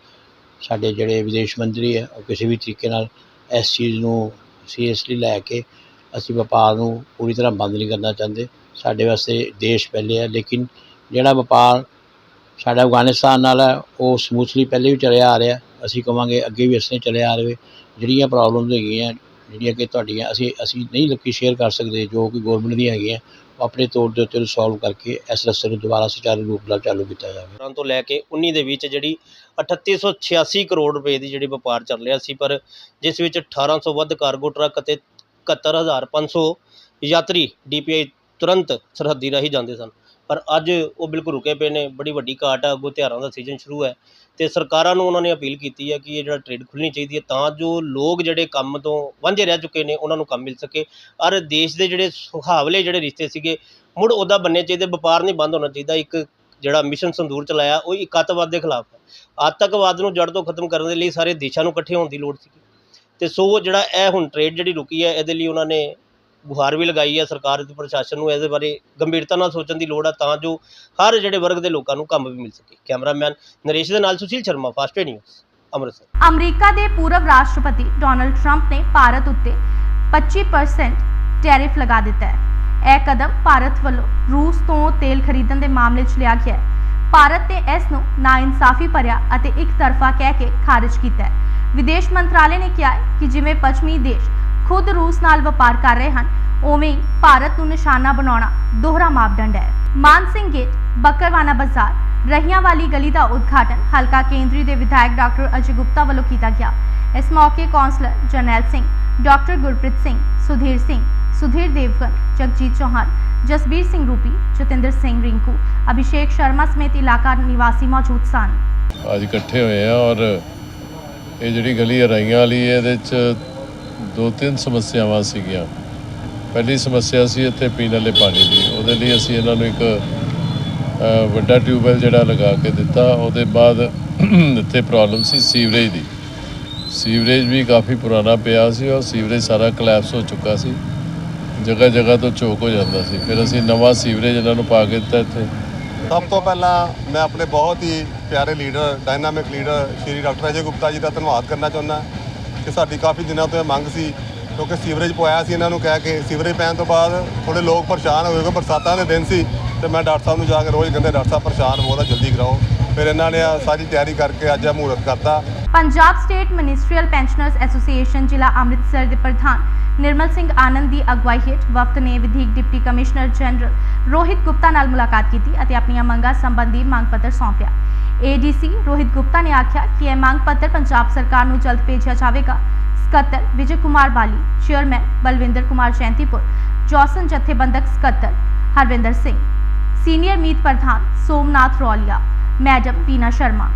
ਸਾਡੇ ਜਿਹੜੇ ਵਿਦੇਸ਼ ਮੰਤਰੀ ਹੈ, ਉਹ ਕਿਸੇ ਵੀ ਤਰੀਕੇ ਨਾਲ ਇਸ ਚੀਜ਼ ਨੂੰ ਸੀਰੀਅਸਲੀ ਲੈ ਕੇ ਅਸੀਂ ਵਪਾਰ ਨੂੰ ਪੂਰੀ ਤਰ੍ਹਾਂ ਬੰਦ ਨਹੀਂ ਕਰਨਾ ਚਾਹੁੰਦੇ। ਸਾਡੇ ਵਾਸਤੇ ਦੇਸ਼ ਪਹਿਲੇ ਹੈ, ਲੇਕਿਨ ਜਿਹੜਾ ਵਪਾਰ ਸਾਡਾ ਅਫਗਾਨਿਸਤਾਨ ਨਾਲ ਹੈ, ਉਹ ਸਮੂਥਲੀ ਪਹਿਲੇ ਵੀ ਚੱਲਿਆ ਆ ਰਿਹਾ ਅਸੀਂ ਕਵਾਂਗੇ ਅੱਗੇ ਵੀ ਇਸ ਤਰ੍ਹਾਂ ਚੱਲਿਆ ਆ ਰਹੇ। ਜਿਹੜੀਆਂ ਪ੍ਰੋਬਲਮਸ ਹੈਗੀਆਂ ਜਿਹੜੀਆਂ ਕਿ ਤੁਹਾਡੀਆਂ, ਅਸੀਂ ਅਸੀਂ ਨਹੀਂ ਲੱਕੀ ਸ਼ੇਅਰ ਕਰ ਸਕਦੇ ਜੋ ਕਿ ਗੌਰਮੈਂਟ ਦੀਆਂ ਹੈਗੀਆਂ, ਉਹ ਆਪਣੇ ਤੌਰ ਦੇ ਉੱਤੇ ਸੋਲਵ ਕਰਕੇ ਇਸ ਰਸਤੇ ਨੂੰ ਦੁਬਾਰਾ ਸੁਚਾਰੂ ਰੂਪ ਨਾਲ ਚਾਲੂ ਕੀਤਾ ਜਾਵੇ। ਤੋਂ ਲੈ ਕੇ 19 ਦੇ ਵਿੱਚ ਜਿਹੜੀ 3886 ਕਰੋੜ ਰੁਪਏ ਦੀ ਜਿਹੜੀ ਵਪਾਰ ਚੱਲ ਰਿਹਾ ਸੀ, ਪਰ ਜਿਸ ਵਿੱਚ 1800 ਵੱਧ ਕਾਰਗੋ ਟਰੱਕ ਅਤੇ 71500 ਯਾਤਰੀ ਡੀਪੀਆਈ ਤੁਰੰਤ ਸਰਹੱਦੀ ਰਾਹੀਂ ਜਾਂਦੇ ਸਨ। ਪਰ ਅੱਜ ਉਹ ਬਿਲਕੁਲ ਰੁਕੇ ਪਏ ਨੇ, ਬੜੀ ਵੱਡੀ ਘਾਟ ਆ, ਅੱਗੋਂ ਤਿਉਹਾਰਾਂ ਦਾ ਸੀਜ਼ਨ ਸ਼ੁਰੂ ਹੈ ਅਤੇ ਸਰਕਾਰਾਂ ਨੂੰ ਉਹਨਾਂ ਨੇ ਅਪੀਲ ਕੀਤੀ ਹੈ ਕਿ ਇਹ ਜਿਹੜਾ ਟਰੇਡ ਖੁੱਲ੍ਹਣੀ ਚਾਹੀਦੀ ਹੈ ਤਾਂ ਜੋ ਲੋਕ ਜਿਹੜੇ ਕੰਮ ਤੋਂ ਵਾਂਝੇ ਰਹਿ ਚੁੱਕੇ ਨੇ, ਉਹਨਾਂ ਨੂੰ ਕੰਮ ਮਿਲ ਸਕੇ। ਔਰ ਦੇਸ਼ ਦੇ ਜਿਹੜੇ ਸੁਹਾਵਲੇ ਜਿਹੜੇ ਰਿਸ਼ਤੇ ਸੀਗੇ, ਮੁੜ ਉੱਦਾਂ ਬਣਨੇ ਚਾਹੀਦੇ, ਵਪਾਰ ਨਹੀਂ ਬੰਦ ਹੋਣਾ ਚਾਹੀਦਾ, ਇੱਕ ਜਿਹੜਾ ਮਿਸ਼ਨ ਸੰਦੂਰ ਚਲਾਇਆ, ਉਹ ਇੱਕ ਅੱਤਵਾਦ ਦੇ ਖਿਲਾਫ ਹੈ। ਆਤੰਕਵਾਦ ਨੂੰ ਜੜ ਤੋਂ ਖਤਮ ਕਰਨ ਦੇ ਲਈ ਸਾਰੇ ਦੇਸ਼ਾਂ ਨੂੰ ਇਕੱਠੇ ਹੋਣ ਦੀ ਲੋੜ ਸੀ ਅਤੇ ਸੋ ਜਿਹੜਾ ਇਹ ਹੁਣ ਟਰੇਡ ਜਿਹੜੀ ਰੁਕੀ ਹੈ, ਇਹਦੇ ਲਈ ਉਹਨਾਂ ਨੇ ਗੁਹਾਰ ਵੀ ਲਗਾਈ ਹੈ ਸਰਕਾਰ ਤੇ ਪ੍ਰਸ਼ਾਸਨ ਨੂੰ ਇਹਦੇ ਬਾਰੇ ਗੰਭੀਰਤਾ ਨਾਲ ਸੋਚਣ ਦੀ ਲੋੜ ਹੈ ਤਾਂ ਜੋ ਹਰ ਜਿਹੜੇ ਵਰਗ ਦੇ ਲੋਕਾਂ ਨੂੰ ਕੰਮ ਵੀ ਮਿਲ ਸਕੇ। ਕੈਮਰਾਮੈਨ ਨਰੇਸ਼ ਦੇ ਨਾਲ Sushil Sharma, fast news, Amritsar. America ਦੇ ਪੂਰਵ ਰਾਸ਼ਟਰਪਤੀ ਡੋਨਲਡ ਟਰੰਪ ਨੇ ਭਾਰਤ ਉੱਤੇ 25% ਟੈਰਿਫ ਲਗਾ ਦਿੱਤਾ ਹੈ। ਇਹ ਕਦਮ ਭਾਰਤ ਵੱਲੋਂ ਰੂਸ ਤੋਂ ਤੇਲ ਖਰੀਦਣ ਦੇ ਮਾਮਲੇ 'ਚ ਲਿਆ ਗਿਆ ਹੈ। ਭਾਰਤ ਨੇ ਇਸ ਨੂੰ ਨਾਇਨਸਾਫੀ ਭਰਿਆ ਅਤੇ ਇੱਕ ਤਰਫਾ ਕਹਿ ਕੇ ਖਾਰਜ ਕੀਤਾ ਹੈ। ਵਿਦੇਸ਼ ਮੰਤਰਾਲੇ ਨੇ ਕਿਹਾ ਕਿ ਜਿਵੇਂ ਪੱਛਮੀ ਦੇਸ਼ ਖੁਦ ਰੂਸ ਨਾਲ ਵਪਾਰ ਕਰ ਰਹੇ ਹਨ, ਉਵੇਂ ਹੀ ਭਾਰਤ ਨੂੰ ਨਿਸ਼ਾਨਾ ਬਣਾਉਣਾ ਦੋਹਰਾ ਮਾਪਦੰਡ ਹੈ। ਮਾਨ ਸਿੰਘ ਗੇਟ, ਬੱਕਰਵਾਨਾ ਬਾਜ਼ਾਰ, ਰਹੀਆਂ ਵਾਲੀ ਗਲੀ ਦਾ ਉਦਘਾਟਨ ਹਲਕਾ ਕੇਂਦਰੀ ਦੇ ਵਿਧਾਇਕ ਡਾਕਟਰ ਅਜੇ ਗੁਪਤਾ ਵੱਲੋਂ ਕੀਤਾ ਗਿਆ। ਇਸ ਮੌਕੇ ਕੌਂਸਲਰ ਜਰਨੈਲ ਸਿੰਘ, ਡਾਕਟਰ ਗੁਰਪ੍ਰੀਤ ਸਿੰਘ, ਸੁਧੀਰ ਸਿੰਘ, ਸੁਧੀਰ ਦੇਵਗਨ, ਜਗਜੀਤ ਚੌਹਾਨ, ਜਸਬੀਰ ਸਿੰਘ ਰੂਪੀ, ਜਤਿੰਦਰ ਸਿੰਘ ਰਿੰਕੂ, ਅਭਿਸ਼ੇਕ ਸ਼ਰਮਾ ਸਮੇਤ ਇਲਾਕਾ ਨਿਵਾਸੀ ਮੌਜੂਦ ਸਨ। ਅੱਜ ਇਕੱਠੇ ਹੋਏ ਆ ਔਰ ਇਹ ਜਿਹੜੀ ਗਲੀ ਹੈ ਰਾਈਆਂ ਵਾਲੀ, ਇਹਦੇ ਚ ਦੋ ਤਿੰਨ ਸਮੱਸਿਆਵਾਂ ਸੀਗੀਆਂ। ਪਹਿਲੀ ਸਮੱਸਿਆ ਸੀ ਇੱਥੇ ਪੀਣ ਵਾਲੇ ਪਾਣੀ ਦੀ। ਉਹਦੇ ਲਈ ਅਸੀਂ ਇਹਨਾਂ ਨੂੰ ਇੱਕ ਵੱਡਾ ਟਿਊਬਵੈਲ ਜਿਹੜਾ ਲਗਾ ਕੇ ਦਿੱਤਾ। ਉਹਦੇ ਬਾਅਦ ਇੱਥੇ ਪ੍ਰੋਬਲਮ ਸੀ ਸੀਵਰੇਜ ਦੀ। ਸੀਵਰੇਜ ਵੀ ਕਾਫੀ ਪੁਰਾਣਾ ਪਿਆ ਸੀ ਔਰ ਸੀਵਰੇਜ ਸਾਰਾ ਕਲੈਪਸ ਹੋ ਚੁੱਕਾ ਸੀ। ਜਗ੍ਹਾ ਜਗ੍ਹਾ ਤੋਂ ਚੋਕ ਹੋ ਜਾਂਦਾ ਸੀ। ਫਿਰ ਅਸੀਂ ਨਵਾਂ ਸੀਵਰੇਜ ਇਹਨਾਂ ਨੂੰ ਪਾ ਕੇ ਦਿੱਤਾ ਇੱਥੇ। ਸਭ ਤੋਂ ਪਹਿਲਾਂ ਮੈਂ ਆਪਣੇ ਬਹੁਤ ਹੀ ਪਿਆਰੇ leader dynamic leader Shri doctor Ajay Gupta ji ਦਾ ਧੰਨਵਾਦ ਕਰਨਾ ਚਾਹੁੰਦਾ। ਕਿ ਸਾਡੀ ਕਾਫੀ ਦਿਨਾਂ ਤੋਂ ਇਹ ਮੰਗ ਸੀ, ਕਿਉਂਕਿ ਸੀਵਰੇਜ ਪਵਾਇਆ ਸੀ ਇਹਨਾਂ ਨੂੰ ਕਹਿ ਕੇ। ਸੀਵਰੇਜ ਪੈਣ ਤੋਂ ਬਾਅਦ ਥੋੜੇ ਲੋਕ ਪਰੇਸ਼ਾਨ ਹੋਏ ਕਿਉਂਕਿ ਬਰਸਾਤਾਂ ਦੇ ਦਿਨ ਸੀ, ਤੇ ਮੈਂ ਡਾਕਟਰ ਸਾਹਿਬ ਨੂੰ ਜਾ ਕੇ ਰੋਜ਼ ਕਹਿੰਦੇ, ਡਾਕਟਰ ਸਾਹਿਬ, ਪਰੇਸ਼ਾਨ ਬਹੁਤ ਜਲਦੀ ਕਰਾਓ। ਫਿਰ ਇਹਨਾਂ ਨੇ ਸਾਰੀ ਤਿਆਰੀ ਕਰਕੇ ਅੱਜ ਇਹ ਮਹੂਰਤ ਕਰਤਾ। Punjab state ministerial pensioners association ਜ਼ਿਲ੍ਹਾ ਅੰਮ੍ਰਿਤਸਰ ਦੇ ਪ੍ਰਧਾਨ ਨਿਰਮਲ ਸਿੰਘ ਆਨੰਦ ਦੀ ਅਗਵਾਈ ਹੇਠ ਵਫਦ ਨੇ ਵਿਧੀਕ deputy commissioner general Rohit Gupta ਨਾਲ ਮੁਲਾਕਾਤ ਕੀਤੀ ਅਤੇ ਆਪਣੀਆਂ ਮੰਗਾਂ ਸੰਬੰਧੀ ਮੰਗ ਪੱਤਰ ਸੌਂਪਿਆ। ਏਡੀਸੀ ਰੋਹਿਤ ਗੁਪਤਾ ਨੇ ਆਖਿਆ ਕਿ ਇਹ ਮੰਗ ਪੱਤਰ ਪੰਜਾਬ ਸਰਕਾਰ ਨੂੰ ਜਲਦ ਭੇਜਿਆ ਜਾਵੇਗਾ। ਸਕੱਤਰ ਵਿਜੇ ਕੁਮਾਰ ਬਾਲੀ, ਚੇਅਰਮੈਨ ਬਲਵਿੰਦਰ ਕੁਮਾਰ ਜੈਂਤੀਪੁਰ, ਜੋਸਨ ਜਥੇਬੰਦਕ ਸਕੱਤਰ ਹਰਵਿੰਦਰ ਸਿੰਘ, ਸੀਨੀਅਰ ਮੀਤ ਪ੍ਰਧਾਨ ਸੋਮਨਾਥ ਰੌਲੀਆ, ਮੈਡਮ ਪੀਨਾ ਸ਼ਰਮਾ,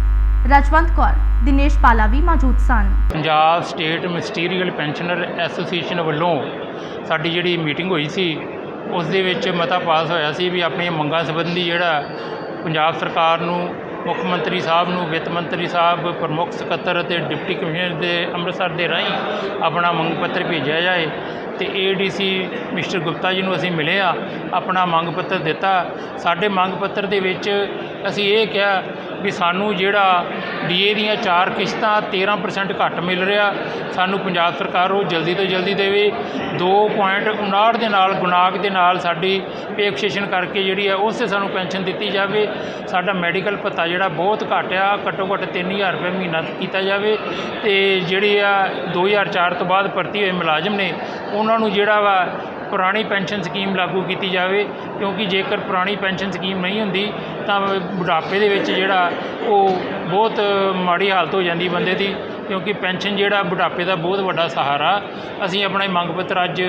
ਰਜਵੰਤ ਕੌਰ, ਦਿਨੇਸ਼ ਪਾਲਾ ਵੀ ਮੌਜੂਦ ਸਨ। Punjab state ministerial pensioner association ਵੱਲੋਂ ਸਾਡੀ ਜਿਹੜੀ ਮੀਟਿੰਗ ਹੋਈ ਸੀ ਉਸ ਦੇ ਵਿੱਚ ਮਤਾ ਪਾਸ ਹੋਇਆ ਸੀ ਵੀ ਆਪਣੀਆਂ ਮੰਗਾਂ ਸੰਬੰਧੀ ਜਿਹੜਾ ਪੰਜਾਬ ਸਰਕਾਰ ਨੂੰ ਮੁੱਖ ਮੰਤਰੀ ਸਾਹਿਬ ਨੂੰ, ਵਿੱਤ ਮੰਤਰੀ ਸਾਹਿਬ, ਪ੍ਰਮੁੱਖ ਸਕੱਤਰ ਅਤੇ ਡਿਪਟੀ ਕਮਿਸ਼ਨਰ ਦੇ ਅੰਮ੍ਰਿਤਸਰ ਦੇ ਰਾਹੀਂ ਆਪਣਾ ਮੰਗ ਪੱਤਰ ਭੇਜਿਆ ਜਾਏ ਤੇ ਏਡੀਸੀ ਮਿਸਟਰ ਗੁਪਤਾ ਜੀ ਨੂੰ ਅਸੀਂ ਮਿਲੇ ਆ, ਆਪਣਾ ਮੰਗ ਪੱਤਰ ਦਿੱਤਾ। ਸਾਡੇ ਮੰਗ ਪੱਤਰ ਦੇ ਵਿੱਚ ਅਸੀਂ ਇਹ ਕਿਹਾ ਵੀ ਸਾਨੂੰ ਜਿਹੜਾ ਡੀਏ ਦੀਆਂ ਚਾਰ ਕਿਸ਼ਤਾਂ 13% ਘੱਟ ਮਿਲ ਰਿਹਾ। ਸਾਨੂੰ ਪੰਜਾਬ ਸਰਕਾਰ ਉਹ ਜਲਦੀ ਤੋਂ ਜਲਦੀ ਦੇਵੇ। 2.59 ਦੇ ਨਾਲ, ਗੁਣਾਕ ਦੇ ਨਾਲ ਸਾਡੀ ਪੇਕਸ਼ੇਸ਼ਨ ਕਰਕੇ ਜਿਹੜੀ ਹੈ ਉਸ 'ਤੇ ਸਾਨੂੰ ਪੈਨਸ਼ਨ ਦਿੱਤੀ ਜਾਵੇ। ਸਾਡਾ ਮੈਡੀਕਲ ਭੱਤਾ ਜਿਹੜਾ ਬਹੁਤ ਘੱਟ ਆ, ਘੱਟੋ ਘੱਟ 3000 ਰੁਪਏ ਮਹੀਨਾ ਕੀਤਾ ਜਾਵੇ। ਤੇ ਜਿਹੜੀ ਆ 2004 ਤੋਂ ਬਾਅਦ ਭਰਤੀ ਹੋਏ ਮੁਲਾਜ਼ਮ ਨੇ, ਉਹਨਾਂ ਨੂੰ ਜਿਹੜਾ ਵਾ ਪੁਰਾਣੀ ਪੈਨਸ਼ਨ ਸਕੀਮ ਲਾਗੂ ਕੀਤੀ ਜਾਵੇ, ਕਿਉਂਕਿ ਜੇਕਰ ਪੁਰਾਣੀ ਪੈਨਸ਼ਨ ਸਕੀਮ ਨਹੀਂ ਹੁੰਦੀ, ਤਾਂ ਬੁਢਾਪੇ ਦੇ ਵਿੱਚ ਜਿਹੜਾ ਉਹ ਬਹੁਤ ਮਾੜੀ ਹਾਲਤ ਹੋ ਜਾਂਦੀ ਬੰਦੇ ਦੀ, ਕਿਉਂਕਿ ਪੈਨਸ਼ਨ ਜਿਹੜਾ ਬੁਢਾਪੇ ਦਾ ਬਹੁਤ ਵੱਡਾ ਸਹਾਰਾ। ਅਸੀਂ ਆਪਣਾ ਮੰਗ ਪੱਤਰ ਅੱਜ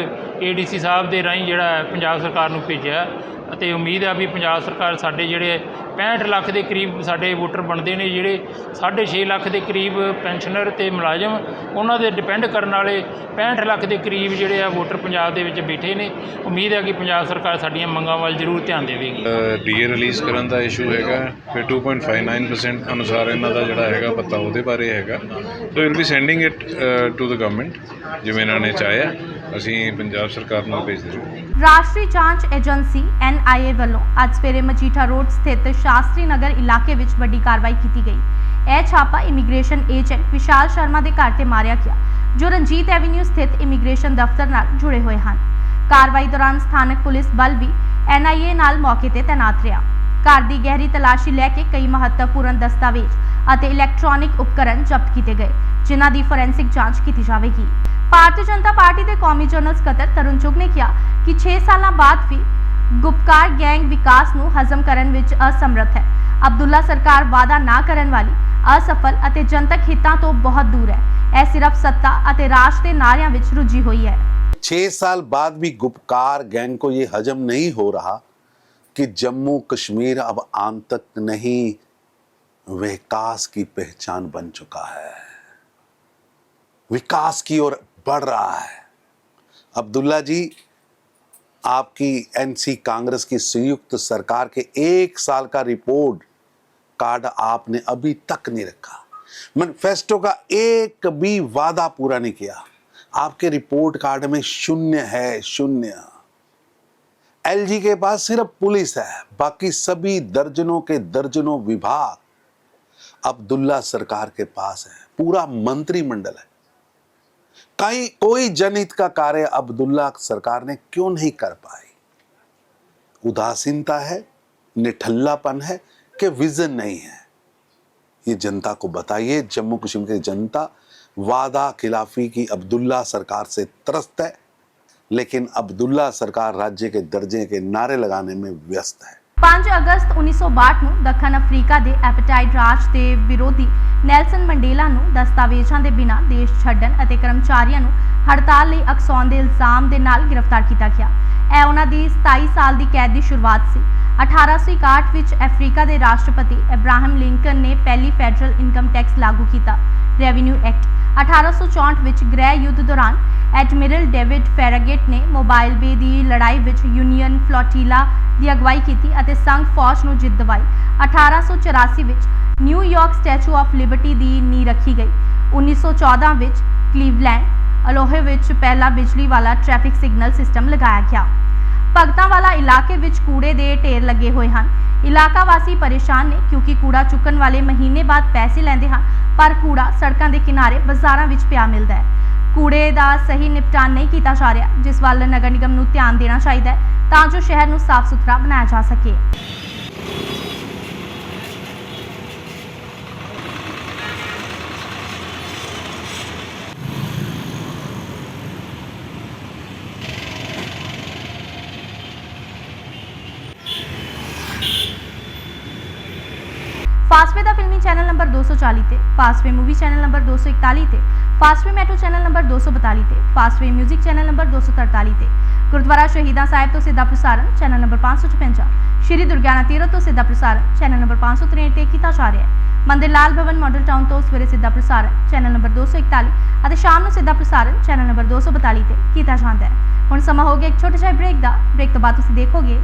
ਏਡੀਸੀ ਸਾਹਿਬ ਦੇ ਰਾਹੀਂ ਜਿਹੜਾ ਪੰਜਾਬ ਸਰਕਾਰ ਨੂੰ ਭੇਜਿਆ। ਅਤੇ ਉਮੀਦ ਆ ਵੀ ਪੰਜਾਬ ਸਰਕਾਰ ਸਾਡੇ ਜਿਹੜੇ 65 ਲੱਖ ਦੇ ਕਰੀਬ ਸਾਡੇ ਵੋਟਰ ਬਣਦੇ ਨੇ, ਜਿਹੜੇ 6.5 ਲੱਖ ਦੇ ਕਰੀਬ ਪੈਨਸ਼ਨਰ ਤੇ ਮੁਲਾਜ਼ਮ, ਉਹਨਾਂ ਦੇ ਡਿਪੈਂਡ ਕਰਨ ਵਾਲੇ 65 ਲੱਖ ਦੇ ਕਰੀਬ ਜਿਹੜੇ ਆ ਵੋਟਰ ਪੰਜਾਬ ਦੇ ਵਿੱਚ ਬੈਠੇ ਨੇ। ਉਮੀਦ ਹੈ ਕਿ ਪੰਜਾਬ ਸਰਕਾਰ ਸਾਡੀਆਂ ਮੰਗਾਂ ਵੱਲ ਜ਼ਰੂਰ ਧਿਆਨ ਦੇਵੇਗੀ। ਡੀਏ ਰਿਲੀਜ਼ ਕਰਨ ਦਾ ਇਸ਼ੂ ਹੈਗਾ, ਫਿਰ 2.59% ਅਨੁਸਾਰ ਇਹਨਾਂ ਦਾ ਜਿਹੜਾ ਹੈਗਾ ਪਤਾ ਉਹਦੇ ਬਾਰੇ ਹੈਗਾ। So will be sending it to the government ਜਿਵੇਂ ਇਹਨਾਂ ਨੇ ਚਾਹਿਆ। ਅਸੀਂ ਪੰਜਾਬ ਸਰਕਾਰ ਨੂੰ ਭੇਜ ਦਿੱਤੇ ਰਾਸ਼ਟਰੀ ਜਾਂਚ ਏਜੰਸੀ NIA ਵੱਲੋਂ ਅੱਜ ਸਵੇਰੇ ਮਜੀਠਾ ਰੋਡ ਸਥਿਤ ਸ਼ਾਸਤਰੀ ਨਗਰ ਇਲਾਕੇ ਵਿੱਚ ਵੱਡੀ ਕਾਰਵਾਈ ਕੀਤੀ ਗਈ। ਇਹ ਛਾਪਾ ਇਮੀਗ੍ਰੇਸ਼ਨ ਏਜੰਟ ਵਿਸ਼ਾਲ ਸ਼ਰਮਾ ਦੇ ਘਰ ਤੇ ਮਾਰਿਆ ਗਿਆ, ਜੋ ਰਣਜੀਤ ਐਵਨਿਊ ਸਥਿਤ ਇਮੀਗ੍ਰੇਸ਼ਨ ਦਫ਼ਤਰ ਨਾਲ ਜੁੜੇ ਹੋਏ ਹਨ। ਕਾਰਵਾਈ ਦੌਰਾਨ ਸਥਾਨਕ ਪੁਲਿਸ ਬਲ ਵੀ NIA ਨਾਲ ਮੌਕੇ ਤੇ ਤੈਨਾਤ ਰਿਹਾ। ਘਰ ਦੀ ਗਹਿਰੀ ਤਲਾਸ਼ੀ ਲੈ ਕੇ ਕਈ ਮਹੱਤਵਪੂਰਨ ਦਸਤਾਵੇਜ਼ ਅਤੇ ਇਲੈਕਟ੍ਰੋਨਿਕ ਉਪਕਰਨ ਜ਼ਬਤ ਕੀਤੇ ਗਏ, ਜਿਨ੍ਹਾਂ ਦੀ ਫੋਰੈਂਸਿਕ ਜਾਂਚ ਕੀਤੀ ਜਾਵੇਗੀ। ਭਾਰਤੀ ਜਨਤਾ ਪਾਰਟੀ ਦੇ ਕੌਮੀ ਜਨਰਲ ਸਕੱਤਰ ਤਰੁਣ ਚੁਗ ਨੇ ਕਿਹਾ ਕਿ 6 ਸਾਲਾਂ ਬਾਅਦ ਵੀ ਗੁਪਕਾਰ ਗੈਂਗ ਵਿਕਾਸ ਨੂੰ ਹਜ਼ਮ ਕਰਨ ਵਿੱਚ ਅਸਮਰੱਥ ਹੈ ਅਬਦੁੱਲਾ ਸਰਕਾਰ ਵਾਅਦਾ ਨਾ ਕਰਨ ਵਾਲੀ ਅਸਫਲ ਅਤੇ ਜਨਤਕ ਹਿੱਤਾਂ ਤੋਂ ਬਹੁਤ ਦੂਰ ਹੈ ਇਹ ਸਿਰਫ ਸੱਤਾ ਅਤੇ ਰਾਜ ਦੇ ਨਾਰਿਆਂ ਵਿੱਚ ਰੁੱਝੀ ਹੋਈ ਹੈ छह साल बाद भी गुपकार गैंग को ये हजम नहीं हो रहा कि जम्मू कश्मीर अब आंतक नहीं विकास की पहचान बन चुका है विकास की ओर बढ़ रहा है। अब्दुल्ला जी, आपकी एनसी कांग्रेस की संयुक्त सरकार के एक साल का रिपोर्ट कार्ड आपने अभी तक नहीं रखा। मैनिफेस्टो का एक भी वादा पूरा नहीं किया। आपके रिपोर्ट कार्ड में शून्य है, शून्य। एलजी के पास सिर्फ़ पुलिस है, बाकी सभी दर्जनों के दर्जनों विभाग अब्दुल्ला सरकार के पास है। पूरा मंत्रिमंडल है। कहीं कोई जनहित का कार्य अब्दुल्ला सरकार ने क्यों नहीं कर पाई? उदासीनता है, निठल्लापन है कि विजन नहीं है? ये जनता को बताइए, जम्मू कश्मीर की जनता वादा खिलाफी की अब्दुल्ला सरकार से त्रस्त है, लेकिन अब्दुल्ला सरकार राज्य के दर्जे के नारे लगाने में व्यस्त है। 5 ਅਗਸਤ 1962 ਨੂੰ ਦੱਖਣ ਅਫਰੀਕਾ ਦੇ ਐਪੇਟਾਈਟ ਰਾਜ ਦੇ ਵਿਰੋਧੀ ਨੈਲਸਨ ਮੰਡੇਲਾ ਨੂੰ ਦਸਤਾਵੇਜ਼ਾਂ ਦੇ ਬਿਨਾਂ ਦੇਸ਼ ਛੱਡਣ ਅਤੇ ਕਰਮਚਾਰੀਆਂ ਨੂੰ ਹੜਤਾਲ ਲਈ ਅਕਸਾਉਣ ਦੇ ਇਲਜ਼ਾਮ ਦੇ ਨਾਲ ਗ੍ਰਿਫਤਾਰ ਕੀਤਾ ਗਿਆ। ਇਹ ਉਹਨਾਂ ਦੀ 27 ਸਾਲ ਦੀ ਕੈਦ ਦੀ ਸ਼ੁਰੂਆਤ ਸੀ। 1861 ਵਿੱਚ ਅਫਰੀਕਾ ਦੇ ਰਾਸ਼ਟਰਪਤੀ ਅਬਰਾਹਮ ਲਿੰਕਨ ਨੇ ਪਹਿਲੀ ਫੈਡਰਲ ਇਨਕਮ ਟੈਕਸ ਲਾਗੂ ਕੀਤਾ, ਰੈਵਨਿਊ ਐਕਟ। 1864 ਵਿੱਚ ਗ੍ਰਹਿ ਯੁੱਧ ਦੌਰਾਨ ਐਡਮਿਰਲ ਡੇਵਿਡ ਫੈਰਾਗੇਟ ਨੇ ਮੋਬਾਈਲ ਬੇ ਦੀ ਲੜਾਈ ਵਿੱਚ ਯੂਨੀਅਨ ਫਲੋਟੀਲਾ ਦੀ ਅਗਵਾਈ ਕੀਤੀ ਅਤੇ ਸੰਘ ਫੌਜ ਨੂੰ ਜਿੱਤ ਦਿਵਾਈ। 1884 ਵਿੱਚ New York statue of liberty ਦੀ ਨੀਂਹ ਰੱਖੀ ਗਈ। 1914 ਵਿੱਚ ਕਲੀਵਲੈਂਡ, ਅਲੋਹੇ ਵਿੱਚ ਪਹਿਲਾ ਬਿਜਲੀ ਵਾਲਾ ਟ੍ਰੈਫਿਕ ਸਿਗਨਲ ਸਿਸਟਮ ਲਗਾਇਆ ਗਿਆ। ਭਗਤਾਂ ਵਾਲਾ ਇਲਾਕੇ ਵਿੱਚ ਕੂੜੇ ਦੇ ਢੇਰ ਲੱਗੇ ਹੋਏ ਹਨ। ਇਲਾਕਾ ਵਾਸੀ ਪਰੇਸ਼ਾਨ ਨੇ ਕਿਉਂਕਿ ਕੂੜਾ ਚੁੱਕਣ ਵਾਲੇ ਮਹੀਨੇ ਬਾਅਦ ਪੈਸੇ ਲੈਂਦੇ ਹਨ, ਪਰ ਕੂੜਾ ਸੜਕਾਂ ਦੇ ਕਿਨਾਰੇ ਬਾਜ਼ਾਰਾਂ ਵਿੱਚ ਪਿਆ ਮਿਲਦਾ ਹੈ। ਕੂੜੇ ਦਾ ਸਹੀ ਨਿਪਟਾਨ ਨਹੀਂ ਕੀਤਾ ਜਾ ਰਿਹਾ, ਜਿਸ ਵੱਲ ਨਗਰ ਨਿਗਮ ਨੂੰ ਧਿਆਨ ਦੇਣਾ ਚਾਹੀਦਾ ਹੈ ਤਾਂ ਜੋ ਸ਼ਹਿਰ ਨੂੰ ਸਾਫ਼ ਸੁਥਰਾ ਬਣਾਇਆ ਜਾ ਸਕੇ ਫਾਸਟਵੇ ਦਾ ਫਿਲਮੀ ਚੈਨਲ ਨੰਬਰ 240 ਤੇ ਫਾਸਟਵੇ ਮੂਵੀ ਚੈਨਲ ਨੰਬਰ 241 ਤੇ ਫਾਸਟਵੇ ਮੈਟਰੋ ਚੈਨਲ ਨੰਬਰ 242 ਤੇ ਫਾਸਟਵੇ 뮤직 ਚੈਨਲ ਨੰਬਰ 243 ਤੇ ਗੁਰਦੁਆਰਾ ਸ਼ਹੀਦਾਂ ਸਾਹਿਬ ਤੋਂ ਸਿੱਧਾ ਪ੍ਰਸਾਰਣ ਚੈਨਲ ਨੰਬਰ 556 ਸ਼੍ਰੀ ਦੁਰਗਿਆਨਾ ਤੀਰਥ ਤੋਂ ਸਿੱਧਾ ਪ੍ਰਸਾਰਣ ਚੈਨਲ ਨੰਬਰ 563 ਤੇ ਕੀਤਾ ਜਾ ਰਿਹਾ ਹੈ ਮੰਦਿਰ ਲਾਲ ਭਵਨ ਮਾਡਲ ਟਾਊਨ ਤੋਂ ਸਵੇਰੇ ਸਿੱਧਾ ਪ੍ਰਸਾਰਣ ਚੈਨਲ ਨੰਬਰ 241 ਅਤੇ ਸ਼ਾਮ ਨੂੰ ਸਿੱਧਾ ਪ੍ਰਸਾਰਣ ਚੈਨਲ ਨੰਬਰ 242 ਤੇ ਕੀਤਾ ਜਾਂਦਾ ਹੈ ਹੁਣ ਸਮਾਂ ਹੋ ਗਿਆ ਇੱਕ ਛੋਟਾ ਜਿਹਾ ਬ੍ਰੇਕ ਦਾ ਬ੍ਰੇਕ ਤੋਂ ਬਾਅਦ ਤੁਸੀਂ ਦੇਖੋਗੇ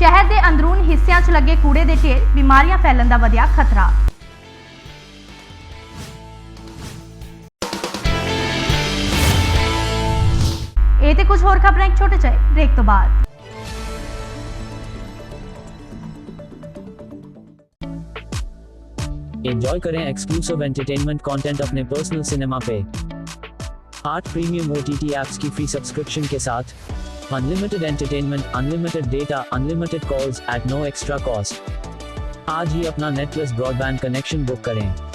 ਸ਼ਹਿਰ ਦੇ ਅੰਦਰੂਨ ਹਿੱਸਿਆਂ 'ਚ ਲੱਗੇ ਕੂੜੇ ਦੇ ਢੇਰ ਬਿਮਾਰੀਆਂ ਫੈਲਣ ਦਾ ਵਧਿਆ ਖਤਰਾ ਇਹ ਤੇ ਕੁਝ ਹੋਰ ਖਬਰਾਂ ਇੱਕ ਛੋਟੇ ਜਿਹੇ ਬ੍ਰੇਕ ਤੋਂ ਬਾਅਦ एंजॉय करें एक्सक्लूसिव एंटरटेनमेंट कंटेंट अपने पर्सनल सिनेमा पे आठ प्रीमियम ओ ऐप्स की फ्री सब्सक्रिप्शन के साथ unlimited entertainment unlimited data unlimited calls at no extra cost आज ही अपना net plus broadband connection book करें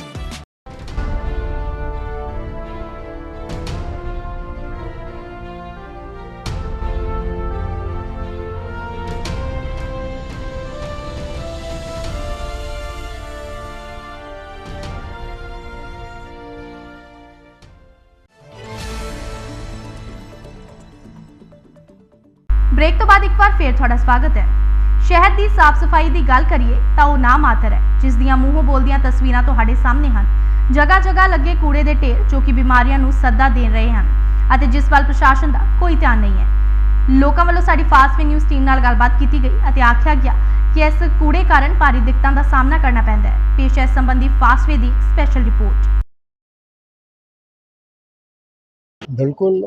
ਬ੍ਰੇਕ ਤੋਂ ਬਾਅਦ ਇੱਕ ਵਾਰ ਫੇਰ ਤੁਹਾਡਾ ਸਵਾਗਤ ਹੈ। ਸ਼ਹਿਰ ਦੀ ਸਾਫ਼ ਸਫ਼ਾਈ ਦੀ ਗੱਲ ਕਰੀਏ ਤਾਂ ਉਹ ਨਾ ਮਾਤਰ ਹੈ, ਜਿਸ ਦੀਆਂ ਮੂੰਹੋਂ ਬੋਲਦੀਆਂ ਤਸਵੀਰਾਂ ਤੁਹਾਡੇ ਸਾਹਮਣੇ ਹਨ। ਜਗ੍ਹਾ ਜਗ੍ਹਾ ਲੱਗੇ ਕੂੜੇ ਦੇ ਢੇਰ ਜੋ ਕਿ ਬਿਮਾਰੀਆਂ ਨੂੰ ਸੱਦਾ ਦੇ ਰਹੇ ਹਨ ਅਤੇ ਜਿਸ ਵੱਲ ਪ੍ਰਸ਼ਾਸਨ ਦਾ ਕੋਈ ਧਿਆਨ ਨਹੀਂ ਹੈ। ਲੋਕਾਂ ਵੱਲੋਂ ਸਾਡੀ ਫਾਸਟ ਨਿਊਜ਼ ਟੀਮ ਨਾਲ ਗੱਲਬਾਤ ਕੀਤੀ ਗਈ ਅਤੇ ਆਖਿਆ ਗਿਆ ਕਿ ਇਸ ਕੂੜੇ ਕਾਰਨ ਭਾਰੀ ਦਿੱਕਤਾਂ ਦਾ ਸਾਹਮਣਾ ਕਰਨਾ ਪੈਂਦਾ ਹੈ। ਪੇਸ਼ ਹੈ ਇਸ ਸੰਬੰਧੀ ਫਾਸਟਵੇ ਦੀ ਸਪੈਸ਼ਲ ਰਿਪੋਰਟ। ਬਿਲਕੁਲ